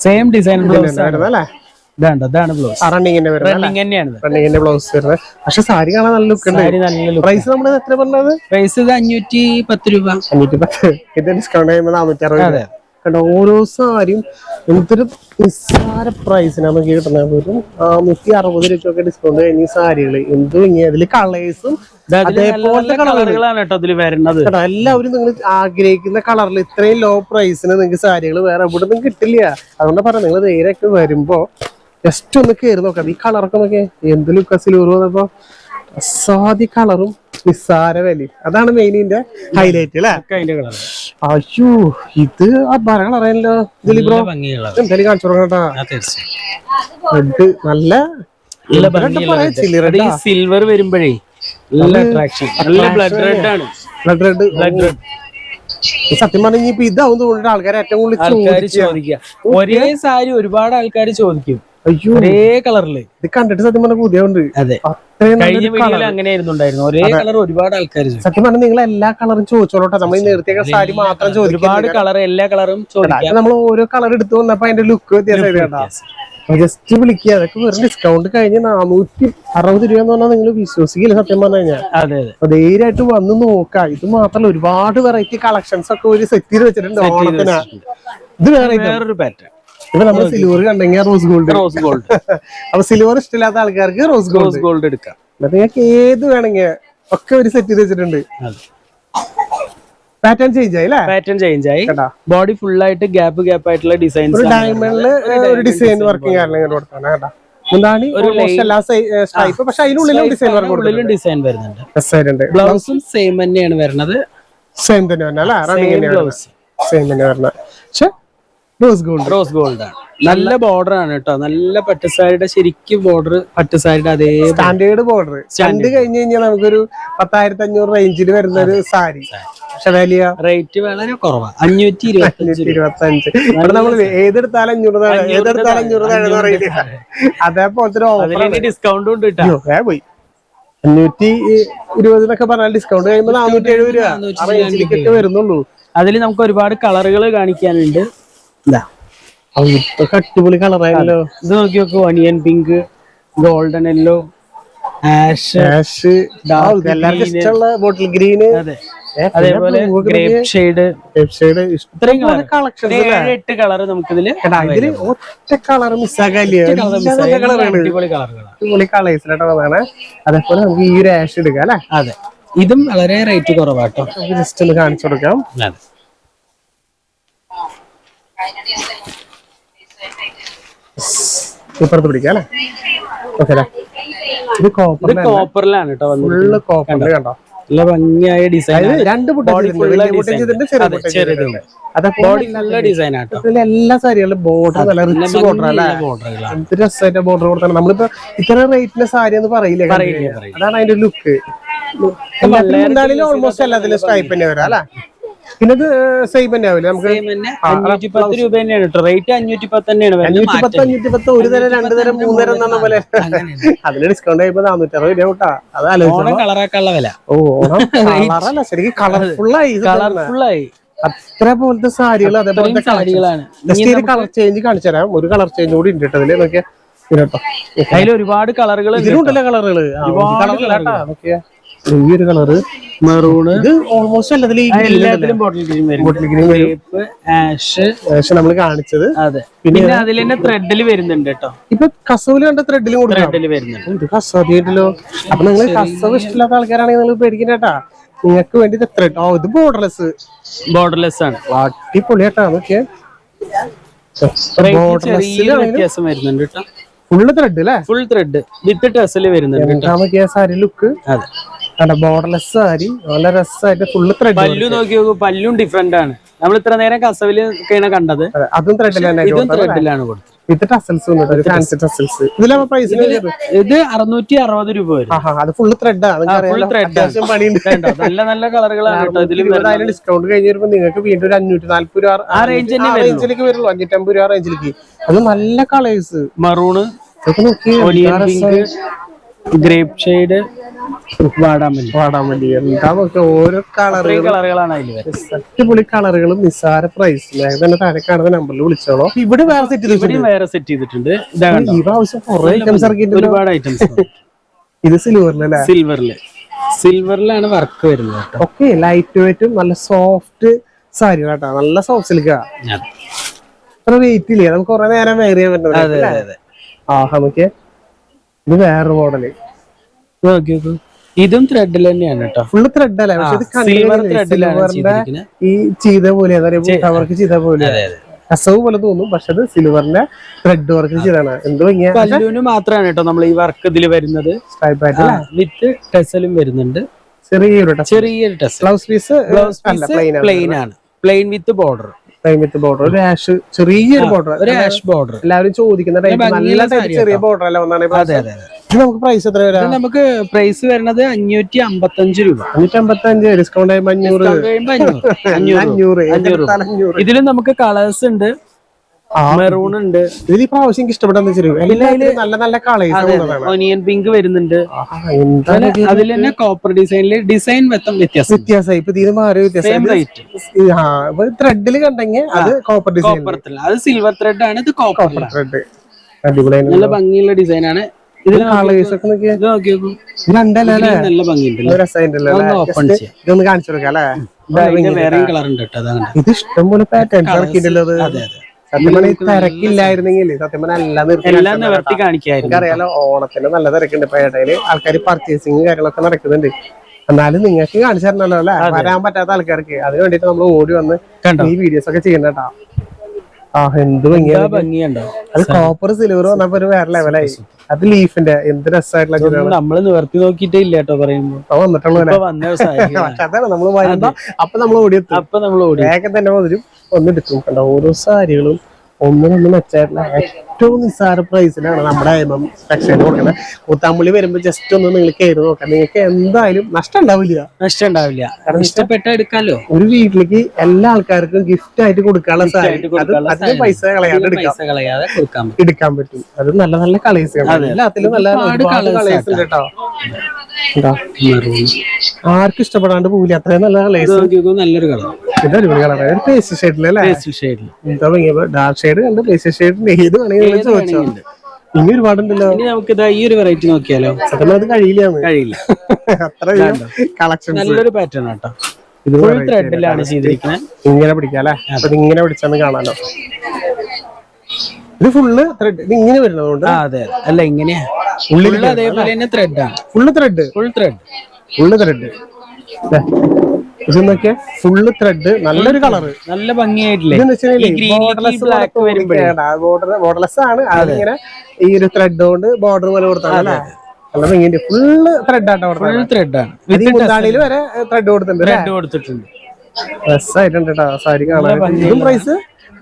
B: സെയിം ഡിസൈൻ ബ്ലൗസ് ഇതാണ് ബ്ലൗസ്
A: റണ്ണിങ്ങിന്റെ വരുന്നത്
B: റണ്ണിങ് തന്നെയാണ്
A: റണ്ണിങ്ങിന്റെ ബ്ലൗസ് വരുന്നത്. പക്ഷെ സാരി കാണാൻ നല്ല ലുക്ക് ഉണ്ട്.
B: നല്ല
A: പ്രൈസ് നമ്മൾ എത്ര പറഞ്ഞത്?
B: പ്രൈസ് ഇത് അഞ്ഞൂറ്റി പത്ത് രൂപ.
A: അഞ്ഞൂറ്റി പത്ത്. ഇത് ഡിസ്കൗണ്ട് ചെയ്യുമ്പോൾ നാനൂറ്റി അറുപത് കണ്ടോ? ഓരോ സാരിയും എന്തൊരു നിസ്സാര പ്രൈസിനാണ് കിട്ടുന്നത് വെറും നൂറ്റി അറുപത് രൂപയൊക്കെ ഡിസ്കൗണ്ട് കഴിഞ്ഞ സാരികൾ എന്തു ഇങ്ങനെ അതിൽ കളേഴ്സും അതേപോലത്തെ
B: കളറുകളാണ് കേട്ടോ അതിൽ വരുന്നത്.
A: കേട്ടോ എല്ലാവരും നിങ്ങൾ ആഗ്രഹിക്കുന്ന കളറിൽ ഇത്രയും ലോ പ്രൈസിന് നിങ്ങൾക്ക് സാരികൾ വേറെ എവിടെ നിന്നും കിട്ടില്ല. അതുകൊണ്ട് പറയാം നിങ്ങൾ നേരൊക്കെ വരുമ്പോ ജസ്റ്റ് ഒന്ന് കയറി നോക്കാം. ഈ കളറൊക്കെ നോക്കിയേ. എന്ത് ലുക്ക സിലൂർ അസാധ്യ കളറും നിസ്സാര വിലയും. അതാണ് മെയിനിന്റെ ഇതിന്റെ ഹൈലൈറ്റ് അല്ലേ? അയ്യോ ഇത് ആ ഭരണം കളറല്ലോ ഇതിൽ ബ്രോ എന്തായാലും കാണിച്ചു റെഡ് നല്ല
B: സിൽവർ വരുമ്പോഴേ നല്ല അട്രാക്ഷൻ നല്ല ബ്ലഡ് റെഡ് ആണ്.
A: ബ്ലഡ് റെഡ്
B: ബ്ലഡ് റെഡ്
A: സത്യം പറഞ്ഞ ഇതാവും തോന്നിട്ട് ആൾക്കാർ ഏറ്റവും കൂടുതൽ
B: ഒരേ സാരി ഒരുപാട് ആൾക്കാർ ചോദിക്കും.
A: അയ്യോ.
B: ഒരേ കളറിൽ.
A: ഇത് കണ്ടിട്ട് സത്യം പറഞ്ഞ പുതിയുണ്ട്
B: അതെ. കഴിഞ്ഞ വീഡിയോയിൽ. അങ്ങനെയായിരുന്നു ഉണ്ടായിരുന്നു ഒരേ കളർ ഒരുപാട് ആൾക്കാർ
A: സത്യം പറഞ്ഞാൽ നിങ്ങൾ എല്ലാ കളറും ചോദിച്ചോളട്ടെ. നമ്മൾ നിർത്തിയ സാരി മാത്രം
B: ഒരുപാട് കളർ എല്ലാ കളറും ചോദിക്കാം.
A: നമ്മൾ ഓരോ കളർ എടുത്തു വന്നപ്പോ അതിന്റെ ലുക്ക് വ്യത്യാസമായിട്ട് ജസ്റ്റ് വിളിക്കുക അതൊക്കെ വെറും ഡിസ്കൗണ്ട് കഴിഞ്ഞ് നാനൂറ്റി അറുപത് രൂപ എന്ന് പറഞ്ഞാൽ നിങ്ങൾ വിശ്വസിക്കില്ല സത്യം പറഞ്ഞു കഴിഞ്ഞാൽ ധൈര്യമായിട്ട് വന്ന് നോക്കാം. ഇത് മാത്രമല്ല ഒരുപാട് വെറൈറ്റി കളക്ഷൻസ് ഒക്കെ ഒരു സെറ്റിൽ വെച്ചിട്ടുണ്ട് ഓണത്തിന്. ഇത് വേറെ.
B: വേറൊരു പാറ്റേൺ
A: ഇപ്പൊ നമ്മൾ സിൽവർ കണ്ടെങ്കിൽ റോസ് ഗോൾഡ്
B: റോസ് ഗോൾഡ്
A: അപ്പൊ സിൽവർ ഇഷ്ടമില്ലാത്ത ആൾക്കാർക്ക് റോസ് ഗോൾഡ്
B: റോസ് ഗോൾഡ് എടുക്കാം.
A: എന്നിട്ട് നിങ്ങൾക്ക് ഏത് വേണമെങ്കിൽ ഒക്കെ ഒരു സെറ്റ് ചെയ്ത് വെച്ചിട്ടുണ്ട്. പാറ്റേൺ ചേഞ്ച് ആയി
B: പാറ്റേൺ ചേഞ്ച് ആയി. ബോഡി ഫുൾ ആയിട്ട് ഗ്യാപ്പ് ഗ്യാപ്പ് ആയിട്ടുള്ള ഡിസൈൻസ്
A: ഡയമണ്ടിൽ ഒരു ഡിസൈൻ വർക്കിംഗ് കാരണം ഇങ്ങോട്ട് കൊടുത്താണ് കേട്ടാ. മുന്താണി എല്ലാ ടൈപ്പ് പക്ഷെ അതിനുള്ളിലും ഡിസൈൻ വർക്ക്
B: ഉള്ളിലും ഡിസൈൻ വരുന്നുണ്ട്. ബ്ലൗസും സെയിം തന്നെയാണ് വരുന്നത്.
A: സെയിം തന്നെ
B: വരുന്ന
A: സെയിം തന്നെ വരണ പക്ഷെ റോസ് ഗോൾഡ്
B: റോസ് ഗോൾഡ് ആണ് നല്ല ബോർഡർ ആണ് കേട്ടോ നല്ല പട്ടുസാരിയുടെ ശരിക്കും ബോർഡർ പട്ടുസാരിയുടെ അതേ
A: സ്റ്റാൻഡേർഡ് ബോർഡർ സ്റ്റാൻഡ് കഴിഞ്ഞു കഴിഞ്ഞാൽ നമുക്കൊരു പത്തായിരത്തി അഞ്ഞൂറ് റേഞ്ചിൽ വരുന്ന ഒരു സാരി. പക്ഷെ വലിയ?
B: റേറ്റ് വളരെ കുറവാണ് അഞ്ഞൂറ്റി ഇരുപത്തി അഞ്ച്
A: ഇവിടെ നമ്മൾ ഏതെടുത്താലും അഞ്ഞൂറ് ഏതെടുത്താലും അഞ്ഞൂറ് താഴെ എന്ന് പറയില്ല അതേപോലത്തെ ഒരു ഓഫർ
B: അതിൽ ഡിസ്കൗണ്ട് ഉണ്ട് കേട്ടോ
A: പോയി. അഞ്ഞൂറ്റി ഇരുപതിനൊക്കെ പറഞ്ഞാൽ ഡിസ്കൗണ്ട് കഴിയുമ്പോൾ നാനൂറ്റി എഴുപത് രൂപ. വരുന്നുള്ളൂ.
B: അതിൽ നമുക്ക് ഒരുപാട് കളറുകൾ കാണിക്കാനുണ്ട്. ഇതാ.
A: അത് ഇതൊക്കെ അടിപൊളി കളറായല്ലോ
B: ഇത് നോക്കി നോക്കൂ onion pink golden yellow ash
A: ash എല്ലാവർക്കും ഇഷ്ടമുള്ള ബോട്ടിൽ ഗ്രീന്
B: അതെ. അതേപോലെ ഗ്രേപ്പ് ഷെയ്ഡ് ഇത്രയും കളർ
A: കളക്ഷൻ
B: എട്ട് കളർ നമുക്കിതിൽ
A: ഇതിൽ ഒറ്റ കളർ അതേപോലെ നമുക്ക് ഈ ഒരു ആഷ് എടുക്കാം അല്ലെ?
B: അതെ. ഇതും വളരെ റേറ്റ് കുറവാട്ടോ.
A: ജസ്റ്റ് ഒന്ന് കാണിച്ചു കൊടുക്കാം.
B: അതെ.
A: ഇപ്പുറത്ത് പിടിക്കാം അല്ലെ? ഓക്കെ അല്ലേ? ഇത് കോപ്പർ
B: ഇത് കോപ്പറിലാണ് കേട്ടോ വന്നത്.
A: ഫുള്ള് കോപ്പറിൽ കണ്ടോ?
B: നല്ല ഭംഗിയായ ഡിസൈൻ
A: രണ്ട്
B: ബോഡി നല്ല ഡിസൈൻ ആട്ടോ
A: എല്ലാ സാരികളും ബോർഡർ നല്ല റിച്ച് ബോർഡർ അല്ലേ? എന്ത് രസമായിട്ട് ബോർഡർ കൊടുത്താണ് നമ്മളിപ്പോ ഇത്ര റേറ്റിന്റെ സാരി എന്ന് പറയില്ലേ. അതാണ് അതിന്റെ ലുക്ക് ഓൾമോസ്റ്റ് എല്ലാത്തിലും സ്ട്രൈപ്പ് തന്നെ വരാം അല്ലെ? പിന്നെ ഇത് സെയിം തന്നെ ആവില്ല? നമുക്ക്
B: പത്ത് രൂപ തന്നെയാണ് കേട്ടോ. റേറ്റ് അഞ്ഞൂറ്റി പത്ത് തന്നെയാണ്.
A: അഞ്ഞൂറ്റി പത്ത് അഞ്ഞൂറ്റി പത്ത് ഒരു തരം രണ്ട് തരം മൂന്ന് തരം എന്നാണ് പോലെ. അതിന് ഡിസ്കൗണ്ട് ആയപ്പോ നാനൂറ്റി അറുപത് രൂപ കൂട്ടാ. അത് ആലോചിച്ചോ
B: ഓണം കളറാക്കാനുള്ള വില.
A: ഓ ഓണം <laughs> കളറല്ല ശരിക്കും കളർഫുള്ളായി
B: കളർഫുള്ളായി.
A: അത്ര പോലത്തെ സാരികൾ അതേപോലത്തെ
B: സാരികളാണ്.
A: കളർ ചേഞ്ച് കാണിച്ചു തരാം. ഒരു കളർ ചേഞ്ച് കൂടി ഉണ്ട് കേട്ടോ അതിൽ നോക്കിയാ.
B: അതിൽ ഒരുപാട് കളറുകൾ
A: ഇതിലുണ്ടല്ലോ കളറുകൾ ഈ ഒരു കളറ്.
B: മെറൂണ്
A: ഇത് ഓൾമോസ്റ്റ്
B: എല്ലാത്തിലും ബോട്ടിൽ ഗ്രീൻ വരും.
A: വരും.
B: ആഷ്
A: നമ്മൾ കാണിച്ചത്.
B: അതെ. പിന്നെ അതിൽ തന്നെ ത്രെഡിൽ വരുന്നുണ്ട് കേട്ടോ.
A: ഇപ്പൊ കസവിൽ കണ്ട ത്രെഡിലും
B: ത്രെഡിൽ വരുന്നുണ്ട്.
A: ഇത് കേട്ടല്ലോ അപ്പൊ നിങ്ങൾ കസവ് ഇഷ്ടമില്ലാത്ത ആൾക്കാരാണെങ്കിൽ നിങ്ങൾ പേടിക്കണ്ടേട്ടാ നിങ്ങൾക്ക് വേണ്ടി ത്രെഡ് ഓ ഇത് ബോർഡർലെസ്
B: ബോർഡർലെസ് ആണ്.
A: നോക്കിയേ.
B: Rate ചെറിയ വ്യത്യാസം വരുന്നുണ്ട് കേട്ടോ.
A: ഫുള്ള് ത്രെഡ് അല്ലേ?
B: ഫുൾ ത്രെഡ് വിത്ത് ടെസൽ വരുന്നുണ്ട് കേട്ടോ.
A: ലുക്ക്
B: അതെ.
A: കണ്ട ബോർഡർലെസ് സാരി നല്ല രസമായിട്ട് ഫുള്ള് ത്രെഡ്
B: പല്ലു നോക്കി നോക്കൂ പല്ലും ഡിഫറെന്റ് ആണ്. നമ്മൾ ഇത്ര നേരം കസവിൽ ഒക്കെയാണ് കണ്ടത്.
A: അതും തന്നെ
B: ഇതും ത്രെഡിലാണ് കൊടുത്തത്.
A: വിത്ത് ടസൽസ് ഫാൻസി ടസൽസ് ഇതിലാ പ്രൈസ്
B: ഇത് അറുന്നൂറ്റി അറുപത് രൂപ വരും.
A: അത് ഫുള്ള് ത്രെഡ്
B: ആണ്. നല്ല നല്ല കളറുകളാണ് ഇതിലും
A: ഡിസ്കൗണ്ട് കഴിഞ്ഞ് വരുമ്പോ നിങ്ങൾക്ക് വീണ്ടും ഒരു അഞ്ഞൂറ്റി നാല്പത് രൂപ
B: ആ.
A: റേഞ്ചിലേക്ക് വരുള്ളൂ അഞ്ഞൂറ്റമ്പത് രൂപ റേഞ്ചിലേക്ക് അത് നല്ല കളേഴ്സ്
B: മറൂണ്
A: നോക്കി
B: ഗ്രേപ്പ് ഷെയ്ഡ് വാടാമല്ലി.
A: വാടാമല്ലി. വേണ്ടി എന്താ നോക്കി ഓരോ
B: കളറുകളാണ് അതിൽ
A: അടിപൊളി കളറുകളും നിസ്സാര പ്രൈസ് വേഗം തന്നെ താഴെ കാണുന്ന നമ്പറിൽ വിളിച്ചോളോ. ഇവിടെ വേറെ സെറ്റ്
B: ചെയ്തിട്ടുണ്ട്. വേറെ സെറ്റ് ചെയ്തിട്ടുണ്ട്. ഇതാ കണ്ടോ?
A: ഈ പ്രാവശ്യം കുറെ ഐറ്റംസ് ഇറക്കിയിട്ടുണ്ട്.
B: ഒരുപാട് ഐറ്റംസ് <laughs>
A: ഇത് സിൽവറിലല്ലേ
B: സിൽവറിൽ സിൽവറിലാണ് വർക്ക് വരുന്നത് കേട്ടോ.
A: ഓക്കെ ലൈറ്റ് വെയിറ്റും നല്ല സോഫ്റ്റ് സാരി കേട്ടോ നല്ല സോഫ്റ്റ് സിൽക്കാ
B: അതെ.
A: അത്ര വെയിറ്റ് ഇല്ലേ? നമുക്ക് കുറെ നേരം വെയർ ചെയ്യാൻ പറ്റുന്നത്
B: അതെ അതെ അതെ.
A: ആഹാ നോക്കിയേ ഇത് വേറൊരു മോഡൽ.
B: ഇത് ത്രെഡിൽ തന്നെയാണ് കേട്ടോ
A: ഫുള്ള് ത്രെഡ് അല്ല? പക്ഷെ ഈ ചെയ്ത പോലെ അതായത് വർക്ക് ചെയ്ത പോലെ. കസവ് പോലെ തോന്നും പക്ഷെ അത് സിൽവറിന്റെ ത്രെഡ് വർക്ക് ചെയ്താണ്. എന്തോ
B: പല്ലുവിന് മാത്രമാണ് കേട്ടോ നമ്മൾ ഈ വർക്ക് ഇതിൽ വരുന്നത്. വിത്ത് ടെസലും വരുന്നുണ്ട്.
A: ചെറിയൊരു
B: ചെറിയൊരു ടെസൽ.
A: ബ്ലൗസ് പീസ് പ്ലെയിൻ
B: ആണ്. Plain with border
A: with border ഒരു ആഷ് ചെറിയൊരു ബോർഡർ
B: ഒരു ആഷ് ബോർഡർ
A: എല്ലാവരും ചോദിക്കുന്ന ടൈപ്പ് നല്ല ചെറിയ ബോർഡർ അല്ല ഇത് നമുക്ക് പ്രൈസ് എത്ര വരാം?
B: നമുക്ക് പ്രൈസ് വരുന്നത് അഞ്ഞൂറ്റി അമ്പത്തഞ്ച് രൂപ.
A: അഞ്ഞൂറ്റി അമ്പത്തി അഞ്ച് ഡിസ്കൗണ്ട് ആയി അഞ്ഞൂറ്.
B: അഞ്ഞൂറ്. ഇതിലും നമുക്ക് കളേഴ്സ് ഉണ്ട്. മെറൂൺ ഉണ്ട്.
A: ഇതിൽ പ്രാവശ്യം എനിക്ക് ഇഷ്ടപ്പെട്ടെന്ന് നല്ല നല്ല കളേഴ്സ്
B: ഒനിയൻ പിങ്ക് വരുന്നുണ്ട്. അതിൽ തന്നെ കോപ്പർ ഡിസൈനിൽ ഡിസൈൻ വ്യത്യാസം
A: വ്യത്യാസമായി. ഇപ്പൊ ഇതിന് മാറി വ്യത്യാസം. ത്രെഡിൽ കണ്ടെങ്കിൽ അത് കോപ്പർ ഡിസൈൻ
B: അത് സിൽവർ ത്രെഡ് ആണ് ഇത് കോപ്പർ
A: ത്രെഡ് അടിപൊളിയായി
B: നല്ല ഭംഗിയുള്ള ഡിസൈൻ ആണ്. ഇത്
A: ഇഷ്ടംപോലെ പാറ്റേൺസ് ഇറക്കിയിട്ടുള്ളത്. അതെ
B: അതെ.
A: സത്യം പറഞ്ഞാൽ തിരക്കില്ലായിരുന്നെങ്കിൽ സത്യം പറഞ്ഞാൽ എല്ലാം
B: എല്ലാം നിവർത്തി കാണിക്കായിരുന്നു.
A: എനിക്കറിയാലോ ഓണത്തിന് നല്ല തിരക്കുണ്ട്. ഇപ്പൊ ഇടയിൽ ആൾക്കാർ പർച്ചേസിങ് കാര്യങ്ങളൊക്കെ നടക്കുന്നുണ്ട്. എന്നാലും നിങ്ങൾക്ക് കാണിച്ചു തരണല്ലോ അല്ലെ? വരാൻ പറ്റാത്ത ആൾക്കാർക്ക്. അതിന് വേണ്ടിട്ട് നമ്മൾ ഓടി വന്ന് ഈ വീഡിയോസ് ഒക്കെ ചെയ്യണ്ടട്ടാ ആ എന്ത് അത് കോപ്പർ സിൽവർ വന്നപ്പോ ഒരു വേറെ ലെവലായി അത് ലീഫിന്റെ എന്ത് രസമായിട്ടുള്ള
B: നമ്മൾ നിവർത്തി നോക്കിട്ടേ ഇല്ല കേട്ടോ പറയുമ്പോ. <laughs>
A: അതാണ് നമ്മൾ വരുമ്പോ അപ്പൊ നമ്മൾ ഓടി
B: അപ്പൊ നമ്മൾ ഓടി
A: വേഗം തന്നെ വരും. ഒന്നെടുക്കും കണ്ടോ ഓരോ സാരികളും ഒന്നിനൊന്നും മെച്ചായിട്ടുള്ള ഏറ്റവും നിസ്സാര പ്രൈസിലാണ് നമ്മുടെ എം ടെക്സ്റ്റൈൽ കൊടുക്കുന്നത്. കൂത്താമ്പുള്ളി വരുമ്പോൾ ജസ്റ്റ് ഒന്ന് നിങ്ങൾ കയറി നോക്കാം. നിങ്ങൾക്ക് എന്തായാലും നഷ്ടം ഉണ്ടാവില്ല
B: നഷ്ടം ഉണ്ടാവില്ല ഇഷ്ടപ്പെട്ട എടുക്കാലോ?
A: ഒരു വീട്ടിലേക്ക് എല്ലാ ആൾക്കാർക്കും ഗിഫ്റ്റ് ആയിട്ട് കൊടുക്കാനുള്ള
B: കൊടുക്കാനുള്ള
A: അതിന് പൈസ കളയാതെ എടുക്കാം.
B: പൈസ കളയാതെ കൊടുക്കാൻ പറ്റും.
A: എടുക്കാൻ പറ്റും. അത് നല്ല നല്ല കളേഴ്സ് എല്ലാത്തിലും നല്ല കളേഴ്സ് ഉണ്ട് കേട്ടോ. ആർക്കും ഇഷ്ടപ്പെടാണ്ട് പോവില്ല. അത്രയും നല്ല കളേഴ്സ്
B: നല്ലൊരു കളർ
A: ഇത് അടിപൊളി കളറാണ് ഒരു പേസ്റ്റ് ഷെയ്ഡിലല്ലേ
B: ഷെയ്ഡിൽ
A: എന്താ ഭംഗിയപ്പോ ഡാർക്ക് ഷെയ്ഡ് കണ്ട് പേസ്റ്റ് ഷെയ്ഡിന്റെ ഏത് വേണമെങ്കിലും നിങ്ങൾ ചോദിച്ചോ? ഇനി ഒരുപാടുണ്ടല്ലോ.
B: ഇനി നമുക്ക് ഇതാ ഈ ഒരു വെറൈറ്റി നോക്കിയാലോ?
A: സത്യം അത് കഴിയില്ല
B: കഴിയില്ല. <laughs>
A: അത്ര കളക്ഷൻസ്
B: നല്ലൊരു പാറ്റേൺ ആട്ടോ.
A: ഇത്
B: ത്രെഡിലാണ് ചെയ്തിരിക്കുന്നത്
A: ഇങ്ങനെ പിടിക്കാം അല്ലെ? അപ്പൊ ഇങ്ങനെ പിടിച്ചാന്ന് കാണാലോ. ഇത് ഫുള്ള് ത്രെഡ് ഇത് ഇങ്ങനെ വരുന്നതുകൊണ്ട്
B: അതെ. അല്ല ഇങ്ങനെയാ.
A: ഉള്ളിൽ
B: അതേപോലെ തന്നെ ത്രെഡാണ്
A: full thread
B: full thread
A: full thread ഇത് നോക്കിയാ ഫുള്ള് ത്രെഡ് നല്ലൊരു കളറ്
B: നല്ല ഭംഗിയായിട്ടില്ലേ?
A: ബോർഡർലെസ് ആണ്. അതിങ്ങനെ ഈ ഒരു ത്രെഡ് കൊണ്ട് ബോർഡർ പോലെ കൊടുത്താണ് അല്ലേ? നല്ല ഭംഗിയുണ്ട്. ഫുള്ള് ത്രെഡ് ആട്ടോ
B: ഫുൾ ത്രെഡ് ആണ്.
A: ഈ വരെ ത്രെഡ് കൊടുത്തിട്ടുണ്ട്
B: ത്രെഡ് കൊടുത്തിട്ടുണ്ട്.
A: രസമായിട്ടുണ്ട് കേട്ടോ സാരി കാണാൻ. ഇതും പ്രൈസ്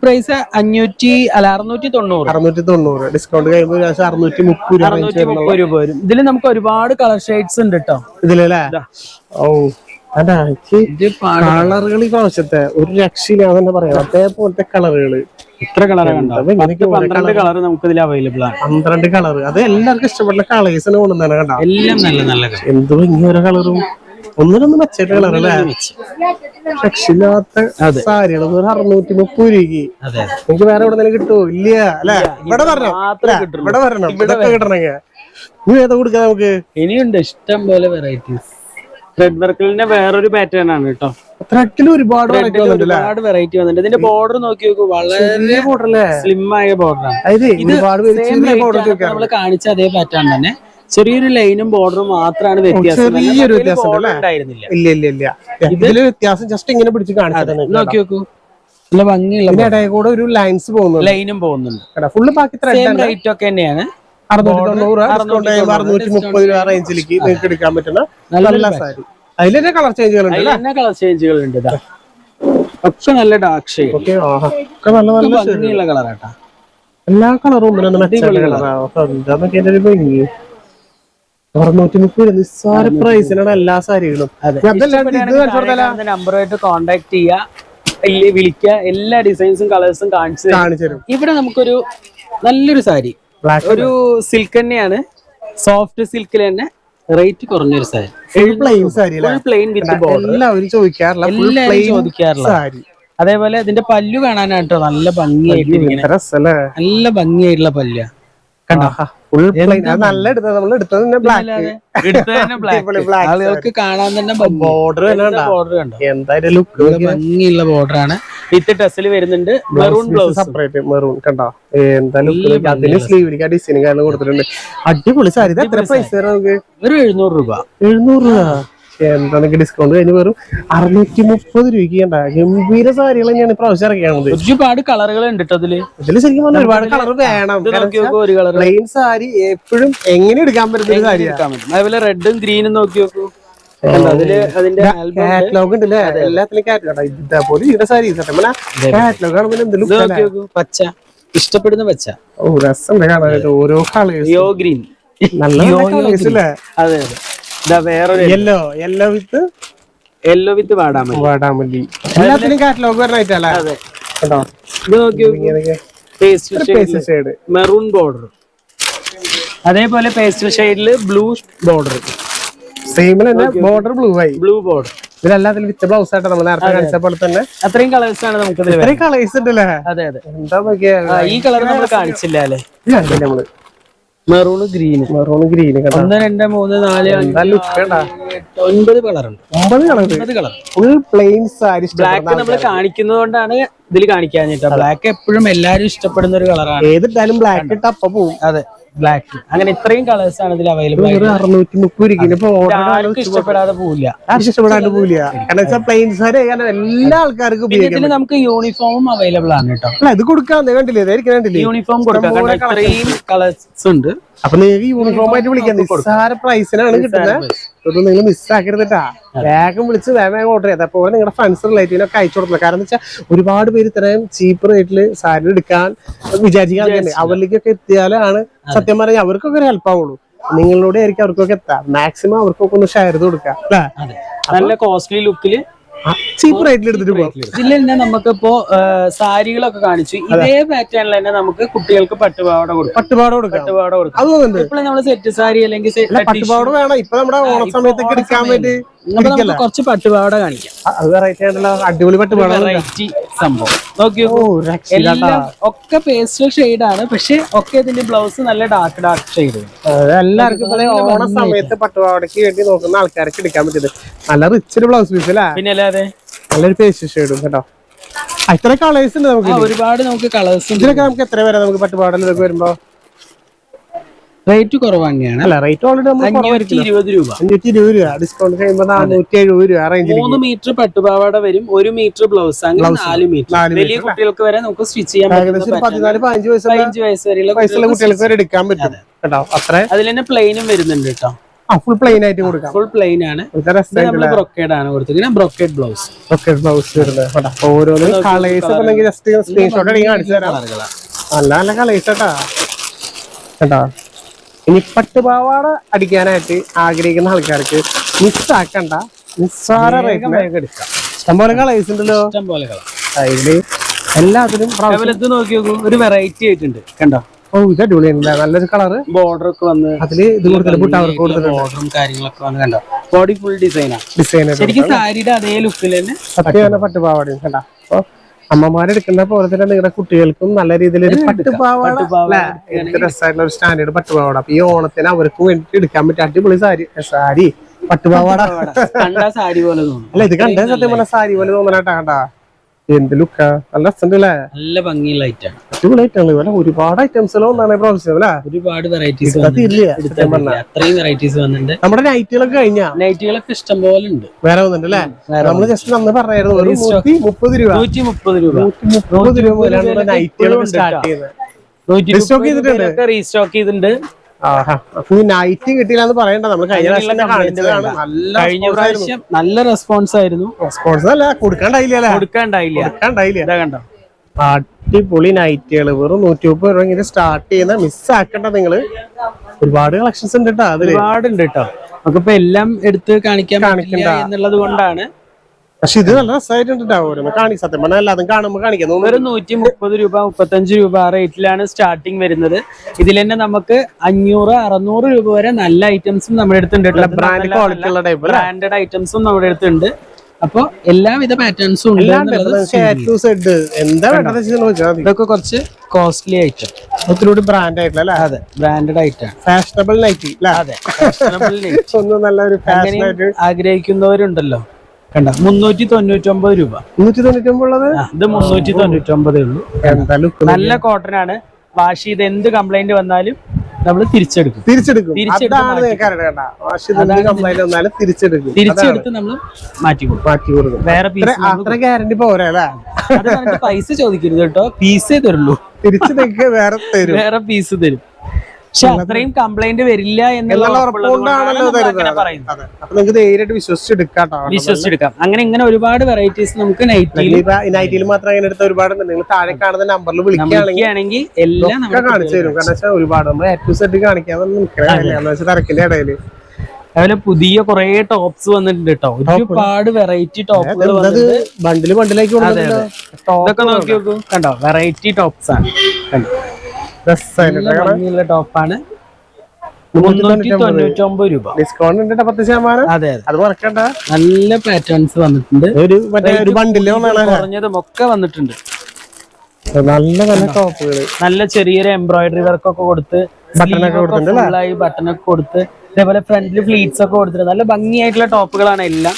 B: പ്രൈസ് അഞ്ഞൂറ്റി അല്ല അറുന്നൂറ്റി തൊണ്ണൂറ്
A: അറുന്നൂറ്റി തൊണ്ണൂറ് ഡിസ്കൗണ്ട് കഴിയുമ്പോൾ അറുന്നൂറ്റി മുപ്പത് രൂപ
B: വരും. ഇതിൽ നമുക്ക് ഒരുപാട് കളർ ഷെയ്ഡ്സ് ഉണ്ട് കേട്ടോ
A: ഇതിലല്ലേ ഓ അതാ
B: ഇത് പാ-
A: കളറുകൾ ഈ പ്രാവശ്യത്തെ ഒരു രക്ഷയില്ല തന്നെ പറയാം. അതേപോലത്തെ കളറുകൾ ഇത്ര ഇങ്ങനെയൊക്കെ
B: പന്ത്രണ്ട് കളർ നമുക്ക് ഇതിൽ അവൈലബിൾ ആണ്.
A: പന്ത്രണ്ട് കളർ അത് എല്ലാവർക്കും ഇഷ്ടപ്പെട്ട കളേഴ്സിന് കൊണ്ടുവന്നാണ് കണ്ട?
B: എല്ലാം നല്ല നല്ല കളർ
A: എന്ത് ഓരോ കളറും. ഒന്നിനൊന്നും മെച്ചയുടെ കളർ അല്ലേ? രക്ഷയില്ലാത്ത സാരികൾ ഒരു അറുന്നൂറ്റി മുപ്പത് രൂപയ്ക്ക്. എനിക്ക് വേറെ എവിടെ നിന്നും കിട്ടുമോ ഇല്ല അല്ലെ ഇവിടെ വരണം. ഇവിടെ
B: പറഞ്ഞോ
A: ഇവിടെ വരണം. ഇവിടെ കിട്ടണമെങ്കിൽ. നീ ഏതാ കൊടുക്കാം നമുക്ക്?
B: ഇനിയുണ്ട് ഇഷ്ടം പോലെ വെറൈറ്റീസ് ത്രെഡ് വർക്കിലിന്റെ വേറൊരു പാറ്റേൺ ആണ് കേട്ടോ.
A: ത്രെഡിൽ ഒരുപാട്
B: ഒരുപാട് വെറൈറ്റി വന്നിട്ടുണ്ട്. ഇതിന്റെ ബോർഡർ നോക്കി നോക്കൂ വളരെ
A: ബോർഡർ
B: സ്ലിം ആയ ബോർഡറാണ്
A: ബോർഡർ ചോദിക്കാം
B: നമ്മൾ കാണിച്ച അതേ പാറ്റേൺ തന്നെ. ചെറിയൊരു ലൈനും ബോർഡറും മാത്രമാണ് വ്യത്യാസം.
A: ചെറിയൊരു വ്യത്യാസം ഇല്ല ഇല്ല ഇല്ല. ഇതിൽ വ്യത്യാസം ജസ്റ്റ് ഇങ്ങനെ പിടിച്ച് കാണിച്ചു
B: നോക്കി നോക്കൂ. നല്ല ഭംഗിയുള്ള
A: കൂടെ ഒരു ലൈൻസ് പോകുന്നു
B: ലൈനും പോകുന്നുണ്ട്.
A: ഫുള്ള് ബാക്കി
B: റേറ്റ് ഒക്കെ തന്നെയാണ്.
A: അറുന്നൂറ്റി തൊണ്ണൂറ് ഡിസ്കൗണ്ട് അറുന്നൂറ്റി മുപ്പത് രൂപ റേഞ്ചിലേക്ക് നിങ്ങൾക്ക് എടുക്കാൻ പറ്റുന്ന നല്ല സാരി. അതിൽ തന്നെ കളർ ചേഞ്ചുകൾ ഉണ്ട്
B: കളർ ചേഞ്ചുകൾ ഉണ്ട് ഒക്കെ നല്ല ഡാർക്ക് ഷെയ്ഡ്
A: ഒക്കെ നല്ല നല്ല
B: ഭംഗിയുള്ള കളറാട്ടാ
A: എല്ലാ കളറും അറുന്നൂറ്റി മുപ്പത് നിസ്സാര പ്രൈസിലാണ് എല്ലാ സാരികളും.
B: നമ്പറുമായിട്ട് കോണ്ടാക്ട് ചെയ്യുക വിളിക്കുക. എല്ലാ ഡിസൈൻസും കളേഴ്സും കാണിച്ചു.
A: കാണിച്ചു തരും.
B: ഇവിടെ നമുക്കൊരു നല്ലൊരു സാരി. ഒരു സിൽക്ക് തന്നെയാണ്. സോഫ്റ്റ് സിൽക്കിൽ തന്നെ റേറ്റ് കുറഞ്ഞൊരു സാരി.
A: ഫുൾ പ്ലെയിൻ സാരി അല്ലേ
B: ഫുൾ പ്ലെയിൻ വിത്ത്
A: എല്ലാവരും ചോദിക്കാറില്ല. ഫുൾ
B: എല്ലാവരും
A: പ്ലെയിൻ
B: ചോദിക്കാറില്ല.
A: സാരി
B: അതേപോലെ ഇതിന്റെ പല്ലു കാണാനായിട്ടോ നല്ല ഭംഗിയായിട്ട് നല്ല ഭംഗിയായിട്ടുള്ള പല്ലു കണ്ടോ?
A: നല്ല എടുത്തത്. നമ്മൾ എടുത്തത് തന്നെ ബ്ലാക്ക്
B: ആളുകൾക്ക് കാണാൻ തന്നെ
A: ബോർഡർ
B: ബോർഡർ കണ്ടോ?
A: എന്തായാലും ലുക്ക്
B: ഭംഗിയുള്ള ബോർഡർ ആണ്. വിത്ത് ടെസ്റ്റിൽ വരുന്നുണ്ട്. മെറൂൺ ബ്ലൗസ്
A: സെപ്പറേറ്റ് മെറൂൺ കണ്ടോ? എന്തായാലും അതിന് സ്ലീവിലേക്ക് ആ ഡിസൈൻ കാരണം കൊടുത്തിട്ടുണ്ട്. അടിപൊളി സാരി. എത്ര പൈസ നമുക്ക്?
B: ഒരു എഴുന്നൂറ് രൂപ.
A: എഴുന്നൂറ് രൂപ. എന്താണെങ്കിൽ ഡിസ്കൗണ്ട് കഴിഞ്ഞ് വെറും അറുന്നൂറ്റി മുപ്പത് രൂപയ്ക്ക് ഗംഭീര സാരികൾ തന്നെയാണ് ഇപ്രാവശ്യം ഇറക്കിയാണത്.
B: ഒരുപാട് കളറുകൾ ഉണ്ട്
A: ഇതിൽ ശരിക്കും പറഞ്ഞാൽ ഒരുപാട് കളർ വേണം.
B: ഒരു കളർ
A: പ്ലെയിൻ സാരി എപ്പോഴും എങ്ങനെ എടുക്കാൻ പറ്റുന്ന സാരിയാണ്
B: എടുക്കാൻ പറ്റും? അതേപോലെ റെഡും ഗ്രീനും നോക്കി നോക്കൂ
A: കാറ്റലോഗ് എല്ലാത്തിലും ഇതേപോലെ കാണുമ്പോൾ
B: നോക്കി പച്ച. ഇഷ്ടപ്പെടുന്ന പച്ച.
A: ഓ രസം ഓരോ കളേഴ്സ്
B: യോ ഗ്രീൻ
A: നല്ല കളേഴ്സ് അല്ലേ
B: അതെ അതെ. ഇതാ വേറൊരു
A: yellow yellow with
B: yellow with വാടാമല്ലി.
A: വാടാമല്ലി. എല്ലാത്തിനും കാറ്റലോഗ് പറഞ്ഞിട്ടല്ലേ
B: അതെ.
A: കേട്ടോ
B: ഇത്
A: നോക്കിയോ?
B: മെറൂൺ ബോർഡർ അതേപോലെ പേസ്റ്റൽ ഷെയ്ഡിൽ ബ്ലൂ ബോർഡർ
A: സെയിമിൽ തന്നെ ബോർഡർ ബ്ലൂ ആയി.
B: ബ്ലൂ ബോർഡർ
A: ഇതിലെല്ലാത്തിലും വിത്ത് ബ്ലൗസ് ആയിട്ട് നമ്മൾ നേരത്തെ കാണിച്ച പോലെ തന്നെ.
B: അത്രയും കളേഴ്സ് ആണ് നമുക്ക്
A: ഇത്രയും കളേഴ്സ് ഉണ്ടല്ലേ?
B: അതെ അതെ.
A: എന്താ
B: ഈ കളർ നമ്മൾ കാണിച്ചില്ല. അല്ലേ?
A: നമ്മൾ
B: മെറൂൺ ഗ്രീൻ
A: മെറൂൺ ഗ്രീൻ കണ്ടോ
B: ഒന്ന് രണ്ട് മൂന്ന് നാല് ഒൻപത് കളർ ഉണ്ട്.
A: ഒമ്പത് കളർ
B: ഒൻപത് colour
A: full plain sari
B: black നമ്മൾ കാണിക്കുന്നത് കൊണ്ടാണ് ഇതിൽ കാണിക്കാഞ്ഞിട്ട് ബ്ലാക്ക് എപ്പോഴും എല്ലാരും ഇഷ്ടപ്പെടുന്ന ഒരു കളറാണ്
A: ഏതിട്ടാലും ബ്ലാക്ക് ഇട്ട് അപ്പൊ പോവും.
B: അതെ. ബ്ലാക്ക് അങ്ങനെ ഇത്രയും കളേഴ്സ് ആണ് ഇതിൽ അവൈലബിൾ
A: അറുന്നൂറ്റി മുപ്പത്
B: ആർക്കും ഇഷ്ടപ്പെടാതെ പോവില്ല.
A: ആർക്കും ഇഷ്ടപ്പെടാണ്ട് പോവില്ല. കാരണം വെച്ചാൽ പ്ലെയിൻ സാരി കാരണം എല്ലാ ആൾക്കാർക്കും
B: ഇതിൽ നമുക്ക് യൂണിഫോമും അവൈലബിൾ ആണ് കേട്ടോ.
A: അല്ല ഇത് കൊടുക്കാൻ കണ്ടില്ലേ? ഇതായിരിക്കും കണ്ടില്ലേ?
B: യൂണിഫോം കൊടുക്കാം. ഇത്രയും കളേഴ്സ് ഉണ്ട്.
A: അപ്പൊ നിങ്ങൾക്ക് യൂണിഫോം ആയിട്ട് വിളിക്കാം. നിസ്സാര പ്രൈസിനാണ് കിട്ടുന്നത്. ഇത് നിങ്ങൾ മിസ്സാക്കരുതട്ടാ വേഗം വിളിച്ച് വേഗം വേഗം ഓർഡർ ചെയ്താൽ അപ്പോൾ നിങ്ങളുടെ ഫ്രണ്ട്സ് റിലേറ്റീവിനൊക്കെ അയച്ചു കൊടുക്കുന്നത് കാരണം വെച്ചാൽ ഒരുപാട് പേര് ഇത്രയും ചീപ്പ് റേറ്റിൽ സാരി എടുക്കാൻ വിചാരിക്കാൻ അവരിലേക്കൊക്കെ എത്തിയാലാണ് സത്യം പറഞ്ഞാൽ അവർക്കൊക്കെ ഒരു ഹെൽപ്പ് ആവുള്ളൂ. നിങ്ങളിലൂടെ ആയിരിക്കും അവർക്കൊക്കെ എത്താം. മാക്സിമം അവർക്കൊക്കെ ഒന്ന് ഷെയർ ചെയ്ത് കൊടുക്കാം.
B: നല്ല കോസ്റ്റ്ലി ലുക്കിൽ
A: ചീപ്പ് റേറ്റിൽ എടുത്തിട്ട് പോകാം
B: ഇതിൽ തന്നെ നമുക്കിപ്പോ സാരികളൊക്കെ കാണിച്ചു. ഇതേ പാറ്റേണിൽ തന്നെ നമുക്ക് കുട്ടികൾക്ക് പട്ടുപാവട കൊടുക്കും.
A: പട്ടുപാട് കൊടുക്കാം.
B: പട്ടുപാവാട കൊടുക്കാം.
A: അത് തോന്നുന്നുണ്ട്.
B: ഇപ്പോൾ നമ്മൾ സെറ്റ് സാരി അല്ലെങ്കിൽ
A: അല്ല വേണം. ഇപ്പൊ നമ്മുടെ ഓണ സമയത്തൊക്കെ എടുക്കാൻ വേണ്ടി
B: നമുക്ക് കുറച്ച് പട്ടുപാവാട കാണിക്കാം.
A: അത് വെറൈറ്റി ആയിട്ടുള്ള അടിപൊളി പട്ടുപാട്
B: വെറൈറ്റി സംഭവം.
A: നോക്കിയോ?
B: എല്ലാം ഒക്കെ പേസ്റ്റൽ ഷെയ്ഡ് ആണ്. പക്ഷെ ഒക്കെ ഇതിന്റെ ബ്ലൗസ് നല്ല ഡാർക്ക് ഡാർക്ക് ഷെയ്ഡ്
A: എല്ലാവർക്കും ഓണ സമയത്ത് പട്ടുപാവടയ്ക്ക് വേണ്ടി നോക്കുന്ന ആൾക്കാർക്ക് എടുക്കാൻ പറ്റിയത്. നല്ല റിച്ച് ഒരു ബ്ലൗസ് പീസ് അല്ലേ?
B: പിന്നെ അല്ലാതെ?
A: നല്ലൊരു പേസ്റ്റൽ ഷെയ്ഡും കേട്ടോ. ഇത്ര കളേഴ്സ് ഉണ്ട് നമുക്ക്
B: ഒരുപാട് നമുക്ക് കളേഴ്സ് ഉണ്ട്.
A: ഇതിനൊക്കെ നമുക്ക് എത്ര വരെ നമുക്ക് പട്ടുപാടൽ ഇതൊക്കെ വരുമ്പോ?
B: റേറ്റ് കുറവ് തന്നെയാണ്
A: അല്ല റേറ്റ് ഓൾറെഡി
B: അഞ്ഞൂറ്റി ഇരുപത് രൂപ.
A: അഞ്ഞൂറ്റി ഇരുപത് രൂപ ഡിസ്കൗണ്ട് കഴിയുമ്പോൾ നാനൂറ്റി എഴുപത് രൂപ റേഞ്ച്
B: മൂന്ന് മീറ്റർ പട്ടുപാവാട വരും ഒരു മീറ്റർ ബ്ലൗസ് അങ്ങനെ നാല് മീറ്റർ വലിയ കുട്ടികൾക്ക് വരെ നമുക്ക് സ്റ്റിച്ച് ചെയ്യാൻ പറ്റുന്ന
A: പതിനാല് പതിനഞ്ച് വയസ്സുള്ള
B: പതിനഞ്ച് വയസ്സ് വരെയുള്ള
A: വയസ്സുള്ള കുട്ടികൾക്ക് വരെ എടുക്കാൻ പറ്റും. കേട്ടോ? അത്ര.
B: അതിൽ തന്നെ പ്ലെയിനും വരുന്നുണ്ട് കേട്ടോ.
A: ഫുൾ പ്ലെയിൻ ആയിട്ട് കൊടുക്കാം.
B: ഫുൾ പ്ലെയിൻ ആണ്. ബ്രൊക്കേഡ് ആണ് കൊടുത്തിരിക്കുന്നത് ബ്രൊക്കേഡ് ബ്ലൗസ്
A: ഒക്കെ ബ്ലൗസ് വരുന്നത് ഓരോന്ന് കളേഴ്സ് ജസ്റ്റ് സ്ക്രീൻഷോട്ട് കാണിച്ചു തരാം. നല്ല നല്ല കളേഴ്സ് കേട്ടാ. കേട്ടോ. ഇനി പട്ടുപാവാട അടിക്കാനായിട്ട് ആഗ്രഹിക്കുന്ന ആൾക്കാർക്ക് മിസ്സാക്കണ്ട നിസ്സാര റേറ്റിന് ഇഷ്ടംപോലെ കളേഴ്സ് ഉണ്ടല്ലോ.
B: ഇഷ്ടംപോലെ കളർ
A: ഇതിൽ എല്ലാത്തിനും
B: നോക്കി നോക്കൂ ഒരു വെറൈറ്റി ആയിട്ടുണ്ട്. കണ്ടോ?
A: ഓ ഇത് അടിപൊളിയാണ് നല്ലൊരു കളറ്
B: ബോർഡർ ഒക്കെ വന്ന്
A: അതിൽ ഇത് ബുട്ടവർക്ക് കൊടുത്തിട്ടുണ്ട്
B: ബോർഡറും കാര്യങ്ങളൊക്കെ വന്ന് കണ്ടോ? ബോഡി ഫുൾ ഡിസൈനാണ്
A: ഡിസൈൻ
B: ശരിക്കും സാരിയുടെ അതേ ലുക്കിൽ തന്നെ
A: സത്യമാണ് പട്ടുപാവാടയും കണ്ട? അമ്മമാരെടുക്കുന്ന പോലെ തന്നെ നിങ്ങളുടെ കുട്ടികൾക്കും നല്ല രീതിയിൽ ഒരു പട്ടുപാവാട? എന്ത് രസമായിട്ടുള്ള ഒരു സ്റ്റാൻഡേർഡ് പട്ടുപാവാട. അപ്പൊ ഈ ഓണത്തിന് അവർക്ക് വേണ്ടി എടുക്കാൻ പറ്റിയ അടിപൊളി സാരി സാരി. പട്ടുപാവാട.
B: കണ്ട സാരി പോലെ തോന്നുന്നു
A: അല്ല ഇത് കണ്ടേ സത്യം പറഞ്ഞ സാരി പോലെ തോന്നണട്ടാ കണ്ടാ. എന്ത് ലുക്കാ നല്ല രസമുണ്ട് അല്ലേ
B: നല്ല ഭംഗിയുള്ള ഐറ്റാണ്
A: അടിപൊളി ഐറ്റം ഇവിടെ ഒരുപാട് ഐറ്റംസ് ഒന്നാണ് പ്രൊഫഷണൽ അല്ലേ?
B: ഒരുപാട് വെറൈറ്റീസ് അത്രയും വെറൈറ്റീസ് വന്നിട്ടുണ്ട്.
A: നമ്മുടെ നൈറ്റുകളൊക്കെ കഴിഞ്ഞാ?
B: നൈറ്റുകളൊക്കെ ഇഷ്ടം പോലെ ഉണ്ട്.
A: വേറെ വന്നിട്ടുണ്ട് അല്ലേ? നമ്മൾ ജസ്റ്റ് അന്ന് പറഞ്ഞായിരുന്നു ഒരു നൂറ്റി മുപ്പത് രൂപ.
B: നൂറ്റി മുപ്പത് രൂപ
A: മുപ്പത് രൂപ നൈറ്റുകളൊക്കെ സ്റ്റാർട്ട് ചെയ്യുന്നത്.
B: നൂറ്റി
A: Restock ചെയ്തിട്ടുണ്ട്.
B: റീസ്റ്റോക്ക് ചെയ്തിട്ടുണ്ട്.
A: നൈറ്റ് കിട്ടിയില്ല എന്ന് പറയണ്ട. നമ്മൾ കഴിഞ്ഞ പ്രാവശ്യം
B: കഴിഞ്ഞ പ്രാവശ്യം നല്ല റെസ്പോൺസ് ആയിരുന്നു.
A: റെസ്പോൺസ് അല്ല കൊടുക്കാണ്ടായില്ല
B: കൊടുക്കാണ്ടായില്ല.
A: കൊടുക്കാണ്ടായില്ല.
B: കണ്ടോ?
A: അടിപൊളി നൈറ്റുകൾ വെറും നൂറ്റി മുപ്പത് രൂപ ഇങ്ങനെ സ്റ്റാർട്ട് ചെയ്യുന്ന മിസ് ആക്കണ്ട നിങ്ങൾ. ഒരുപാട് കളക്ഷൻസ് ഉണ്ട് കേട്ടോ അതിൽ.
B: ഒരുപാടുണ്ട് കേട്ടോ നമുക്കിപ്പോ എല്ലാം എടുത്ത് കാണിക്കാൻ കാണിക്കണ്ട. എന്നുള്ളത് കൊണ്ടാണ്
A: പക്ഷെ ഇത് നല്ല രസമായിട്ടുണ്ട് കാണി സത്യം പറഞ്ഞാൽ എല്ലാതും കാണുമ്പോ കാണിക്കാം.
B: ഒരു നൂറ്റി മുപ്പത് രൂപ മുപ്പത്തഞ്ച് രൂപ ആ റേറ്റിലാണ് സ്റ്റാർട്ടിങ് വരുന്നത്. ഇതിൽ തന്നെ നമുക്ക് അഞ്ഞൂറ് അറുന്നൂറ് രൂപ വരെ നല്ല ഐറ്റംസും നമ്മുടെ അടുത്തുണ്ട്
A: ബ്രാൻഡ് ക്വാളിറ്റി ഉള്ള ടൈപ്പ്
B: ബ്രാൻഡഡ് ഐറ്റംസും നമ്മുടെ അടുത്തുണ്ട്. അപ്പൊ എല്ലാവിധ പാറ്റേൺസും ഉണ്ട്
A: എന്താ
B: ഇതൊക്കെ കുറച്ച് കോസ്റ്റ്ലി ഐറ്റം
A: ഒത്തിരി ബ്രാൻഡ് ആയിട്ടുള്ള
B: അതെ ബ്രാൻഡഡ് ഐറ്റം
A: ഫാഷനബിൾ നൈറ്റി
B: അതെ
A: ഫാഷനബിൾ <laughs>
B: ആഗ്രഹിക്കുന്നവരുണ്ടല്ലോ. കണ്ട? മുന്നൂറ്റി തൊണ്ണൂറ്റൊമ്പത് രൂപ.
A: മുന്നൂറ്റി
B: തൊണ്ണൂറ്റൊമ്പത് ഇത് മുന്നൂറ്റി തൊണ്ണൂറ്റി ഒമ്പതേ ഉള്ളൂ നല്ല കോട്ടൺ ആണ് വാഷ് ചെയ്ത് എന്ത് കംപ്ലൈന്റ് വന്നാലും നമ്മൾ തിരിച്ചെടുക്കും.
A: തിരിച്ചെടുക്കും. തിരിച്ചെടുക്കും.
B: തിരിച്ചെടുത്ത് നമ്മൾ മാറ്റി കൊടുക്കും.
A: മാറ്റി കൊടുക്കും.
B: വേറെ
A: അത്ര ഗ്യാരണ്ടി പോരാ
B: പൈസ ചോദിക്കരുത് കേട്ടോ. പീസേ തരുള്ളൂ.
A: തിരിച്ചു വേറെ തരും.
B: വേറെ പീസ് തരും. പക്ഷെ അത്രയും കംപ്ലൈന്റ് വരില്ല എന്നുള്ള
A: ധൈര്യമായിട്ട്
B: വിശ്വസിച്ചെടുക്കാം. അങ്ങനെ ഇങ്ങനെ ഒരുപാട് വെറൈറ്റീസ് നമുക്ക്
A: മാത്രം അങ്ങനെ എടുത്ത ഒരുപാട് നിങ്ങൾ താഴെ കാണുന്ന നമ്പറിൽ വിളിക്കുകയാണെങ്കിൽ
B: വിളിക്കുകയാണെങ്കിൽ എല്ലാം
A: ഒക്കെ
B: നമ്മൾ
A: കാണിച്ചു തരും. കാരണം വെച്ചാൽ ഒരുപാട് നമ്മൾ ഏറ്റവും സെറ്റ് കാണിക്കാൻ നിൽക്കുന്ന വെച്ചാൽ തിരക്കിന്റെ ഇടയിൽ
B: അതുപോലെ പുതിയ കുറെ ടോപ്സ് വന്നിട്ടുണ്ട് കേട്ടോ ഒരുപാട് വെറൈറ്റി ടോപ്പുകൾ
A: ബണ്ടിൽ ബണ്ടിലേക്ക്
B: ഇതൊക്കെ നോക്കി നോക്കൂ. കണ്ടോ? വെറൈറ്റി ടോപ്സ് ആണ്. കണ്ടോ? ടോപ്പാണ്.
A: ഡിസ്കൗണ്ട് പത്ത് ശതമാനം?
B: അതെ അതെ.
A: മറക്കണ്ട
B: നല്ല പാറ്റേൺസ് വന്നിട്ടുണ്ട്.
A: ഒരു മറ്റേ ഒരു ബണ്ടിൽ വന്നാണ്.
B: കുറഞ്ഞതും ഒക്കെ വന്നിട്ടുണ്ട്.
A: നല്ല നല്ല ടോപ്പുകൾ.
B: നല്ല ചെറിയൊരു എംബ്രോയിഡറി വർക്ക് ഒക്കെ കൊടുത്ത്
A: കൊടുത്തിട്ടുണ്ട്
B: ഫുള്ളായി ബട്ടണൊക്കെ കൊടുത്ത് ഇതേപോലെ ഫ്രണ്ടിൽ ഫ്ലീറ്റ്സ് ഒക്കെ കൊടുത്തിട്ടുണ്ട്. നല്ല ഭംഗിയായിട്ടുള്ള ടോപ്പുകളാണ് എല്ലാം.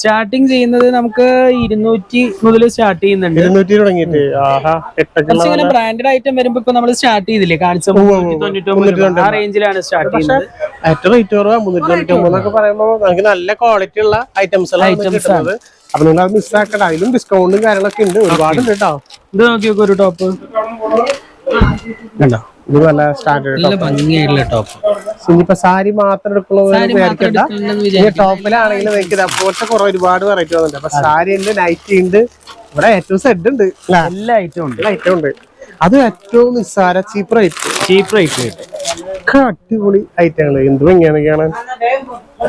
B: സ്റ്റാർട്ടിങ് ചെയ്യുന്നത് നമുക്ക് ഇരുന്നൂറ്റി മുതൽ സ്റ്റാർട്ട് ചെയ്യുന്നുണ്ട്.
A: ഇരുന്നൂറ്റി തുടങ്ങിയിട്ട്. ആഹാ എട്ടൊക്കെ
B: ബ്രാൻഡഡ് ഐറ്റം വരുമ്പോ ഇപ്പൊ നമ്മൾ സ്റ്റാർട്ട് ചെയ്തില്ലേ? കാണിച്ച ആ റേഞ്ചിലാണ് സ്റ്റാർട്ട് ചെയ്യുന്നത്.
A: ഏറ്റവും റേറ്റ് കുറവാ മുന്നൂറ്റി തൊണ്ണൂറ്റി പറയുമ്പോൾ നമുക്ക് നല്ല ക്വാളിറ്റി ഉള്ള ഐറ്റംസ് കിട്ടുന്നത്. അപ്പൊ നിങ്ങൾ അത് മിസ്സാക്കണ്ട അതിലും ഡിസ്കൗണ്ടും കാര്യങ്ങളൊക്കെ ഉണ്ട്. ഒരുപാട് ഉണ്ട് കേട്ടോ.
B: ഇത് നോക്കി ഒരു ടോപ്പ് കണ്ടോ?
A: ഇത് നല്ല സ്റ്റാൻഡേർഡ്
B: നല്ല ഭംഗിയായിട്ടുള്ള ടോപ്പ്
A: ഇനിയിപ്പോ സാരി മാത്രം എടുക്കണമെന്ന് ടോപ്പിലാണെങ്കിൽ നിങ്ങൾക്ക് അപ്പോഴത്തെ കുറവ് ഒരുപാട് വെറൈറ്റി വന്നിട്ടുണ്ട്. അപ്പൊ സാരി ഉണ്ട് നൈറ്റി ഉണ്ട്. ഇവിടെ ഏറ്റവും സെഡ് ഉണ്ട്.
B: എല്ലാ ഐറ്റം ഉണ്ട്.
A: ഐറ്റം ഉണ്ട്. അത് ഏറ്റവും നിസ്സാര ചീപ്പ് റേറ്റ്
B: ചീപ്പ് റേറ്റ്
A: ഒക്കെ അടിപൊളി ഐറ്റങ്ങൾ എന്ത് ഭംഗിയാണ് കാണാൻ.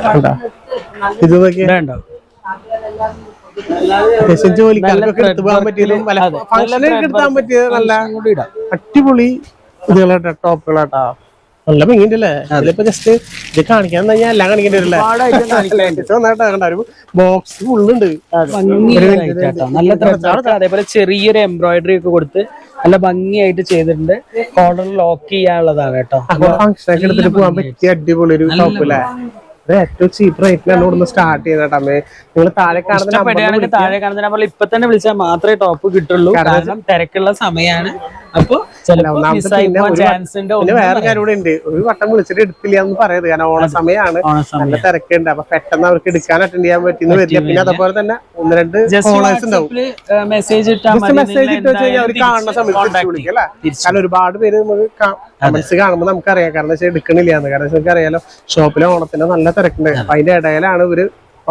A: കണ്ടാ? ഇത്
B: വേണ്ടോ?
A: ജോലിക്കാർക്കൊക്കെ എടുത്തു പോകാൻ പറ്റിയതും ഫംഗ്ഷനൊക്കെ എടുത്താൻ പറ്റിയത് നല്ല അടിപൊളി ടോപ്പുകളാട്ടാ നല്ല ജസ്റ്റ് ഇത് കാണിക്കാൻ ഞാൻ എല്ലാം കാണിക്കേണ്ടി വരില്ലേ? ഒരു ബോക്സ് ഫുള്ളുണ്ട്.
B: നല്ല അതേപോലെ ചെറിയൊരു എംബ്രോയിഡറി ഒക്കെ കൊടുത്ത് നല്ല ഭംഗിയായിട്ട് ചെയ്തിട്ടുണ്ട്. കോളർ ലോക്ക് ചെയ്യാനുള്ളതാണ് കേട്ടോ.
A: ഫംഗ്ഷനൊക്കെ എടുത്തിട്ട് പോകാൻ പറ്റിയ അടിപൊളി ഒരു ടോപ്പ് അല്ലേ? ഇത് ഏറ്റവും ചീപ്പ് റേറ്റിലാണ് ഇവിടുന്ന് സ്റ്റാർട്ട് ചെയ്തേട്ടാ നിങ്ങൾ താഴെ കാണുന്ന
B: താഴെ കാണുന്ന നമ്പറിൽ ഇപ്പൊ തന്നെ വിളിച്ചാൽ മാത്രമേ ടോപ്പ് കിട്ടുള്ളൂ. കാരണം തിരക്കുള്ള സമയമാണ് അപ്പൊ
A: പിന്നെ
B: ചാൻസ് ഉണ്ട്
A: പിന്നെ വേറെ കാര്യം കൂടെ ഉണ്ട് ഒരു വട്ടം വിളിച്ചിട്ട് എടുത്തില്ല എന്ന് പറയരുത്. കാരണം ഓണ സമയമാണ് നല്ല തിരക്കുണ്ട്. അപ്പൊ പെട്ടെന്ന് അവർക്ക് എടുക്കാൻ അറ്റൻഡ് ചെയ്യാൻ പറ്റുന്ന വരില്ല. പിന്നെ അതുപോലെ തന്നെ ഒന്ന് രണ്ട് കോളേഴ്സ് ഉണ്ടാവും.
B: മെസ്സേജ്
A: മെസ്സേജ് ഇട്ട് വെച്ച് കഴിഞ്ഞാൽ അവർ കാണുന്ന സമയത്ത് വിളിക്കും അല്ലേ? കാരണം ഒരുപാട് പേര് നമുക്ക് കമന്റ്സ് കാണുമ്പോൾ നമുക്കറിയാം. കാരണം വെച്ചാൽ എടുക്കണില്ല എന്ന്. കാരണം നിങ്ങൾക്ക് അറിയാലോ ഷോപ്പിലെ ഓണത്തിന്റെ നല്ല തിരക്കുണ്ട്. അപ്പൊ അതിന്റെ ഇടയിലാണ് ഇവർ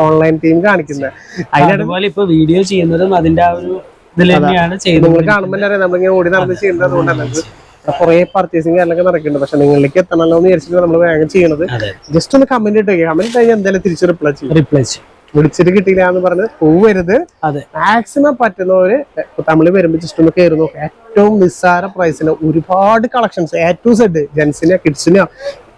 A: ഓൺലൈൻ ടീം കാണിക്കുന്നത് അതിന്റെ
B: അതുപോലെ ഇപ്പൊ വീഡിയോ ചെയ്യുന്നതും അതിന്റെ ആ ഒരു ഇതിൽ തന്നെയാണ് ചെയ്യുന്നത്.
A: നിങ്ങൾ കാണുമ്പോൾ നമ്മളിങ്ങനെ ഓടി നടന്ന് ചെയ്യുന്നത് അതുകൊണ്ടാണ് കുറെ പർച്ചേസിങ് കാര്യങ്ങളൊക്കെ നടക്കുന്നുണ്ട്. പക്ഷെ നിങ്ങളിലേക്ക് എത്തണമല്ലോ എന്ന് വിചാരിച്ചിട്ട് നമ്മൾ വേഗം ചെയ്യണത്. ജസ്റ്റ് ഒന്ന് കമന്റ് ഇട്ട് കമന്റ് കഴിഞ്ഞാൽ എന്തായാലും തിരിച്ച് റിപ്ലൈ ചെയ്യും.
B: റിപ്ലൈ ചെയ്യും.
A: വിളിച്ചിട്ട് കിട്ടിയില്ല എന്ന് പറഞ്ഞ് പോവരുത്.
B: അതെ.
A: മാക്സിമം പറ്റുന്നവര് തമിഴ് വരുമ്പോ ജസ്റ്റ് ഒന്ന് കയറി നോക്കാം. ഏറ്റവും നിസ്സാര പ്രൈസിന് ഒരുപാട് കളക്ഷൻസ് എ ടു സെഡ് ജെൻസിനെ കിഡ്സിനെയോ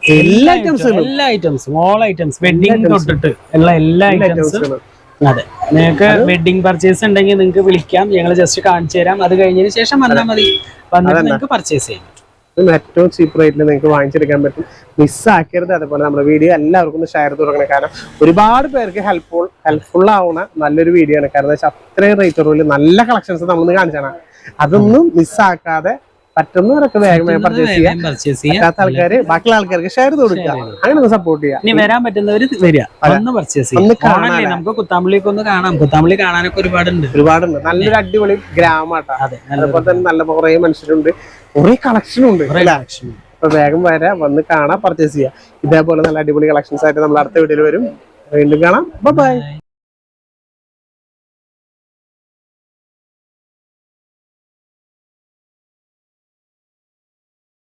A: എല്ലാ ഐറ്റംസും
B: എല്ലാ ഐറ്റംസും ഓൾ ഐറ്റംസ് വെഡിങ് തൊട്ടിട്ട് ഉള്ള എല്ലാ ഐറ്റംസും അതെ. നിങ്ങൾക്ക് വെഡിങ് പർച്ചേസ് ഉണ്ടെങ്കിൽ നിങ്ങൾക്ക് വിളിക്കാം. ഞങ്ങൾ ജസ്റ്റ് കാണിച്ചു തരാം. അത് കഴിഞ്ഞതിന് ശേഷം വന്നാൽ മതി. വന്നിട്ട് നിങ്ങൾക്ക് പർച്ചേസ് ചെയ്യാം
A: ഏറ്റവും ചീപ്പ് റേറ്റിൽ നിങ്ങൾക്ക് വാങ്ങിച്ചെടുക്കാൻ പറ്റും. മിസ്സാക്കരുത് അതുപോലെ നമ്മുടെ വീഡിയോ എല്ലാവർക്കും ഒന്ന് ഷെയർ ചെയ്ത് കൊടുക്കണം. കാരണം ഒരുപാട് പേർക്ക് ഹെൽപ്ഫുൾ ഹെൽപ്ഫുൾ ആവുന്ന നല്ലൊരു വീഡിയോ ആണ്. കാരണം അത്രയും റേറ്റ് നല്ല കളക്ഷൻസ് നമ്മൾ കാണിച്ചാണ് അതൊന്നും മിസ്സാക്കാതെ പറ്റുന്നവരൊക്കെ വേഗം വേഗം പർച്ചേസ് ചെയ്യാം.
B: പർച്ചേസ് ചെയ്യാം.
A: പറ്റാത്ത ആൾക്കാര് ബാക്കിയുള്ള ആൾക്കാർക്ക് ഷെയർ ചെയ്ത് കൊടുക്കുക. അങ്ങനെ സപ്പോർട്ട് ചെയ്യാം
B: ഇനി വരാൻ പറ്റുന്നവര് വരിക. ഒന്ന് പർച്ചേസ്
A: ഒന്ന്
B: ചെയ്യാം. ഓണല്ലേ നമുക്ക് കുത്താമ്പള്ളിയൊക്കെ ഒന്ന് കാണാം. കുത്താമ്പള്ളി കാണാനൊക്കെ ഒരുപാടുണ്ട്.
A: ഒരുപാടുണ്ട്. നല്ലൊരു അടിപൊളി ഗ്രാമാട്ടാ അതുപോലെ തന്നെ നല്ല കുറെ മനുഷ്യരുണ്ട്. കുറെ
B: collection ഉണ്ട്.
A: അപ്പൊ വേഗം വരാം വന്ന് കാണാം പർച്ചേസ് ചെയ്യാം. ഇതേപോലെ നല്ല അടിപൊളി കളക്ഷൻസ് ആയിട്ട് നമ്മൾ അടുത്ത വീഡിയോയിൽ വരും. വീണ്ടും കാണാം. ബൈ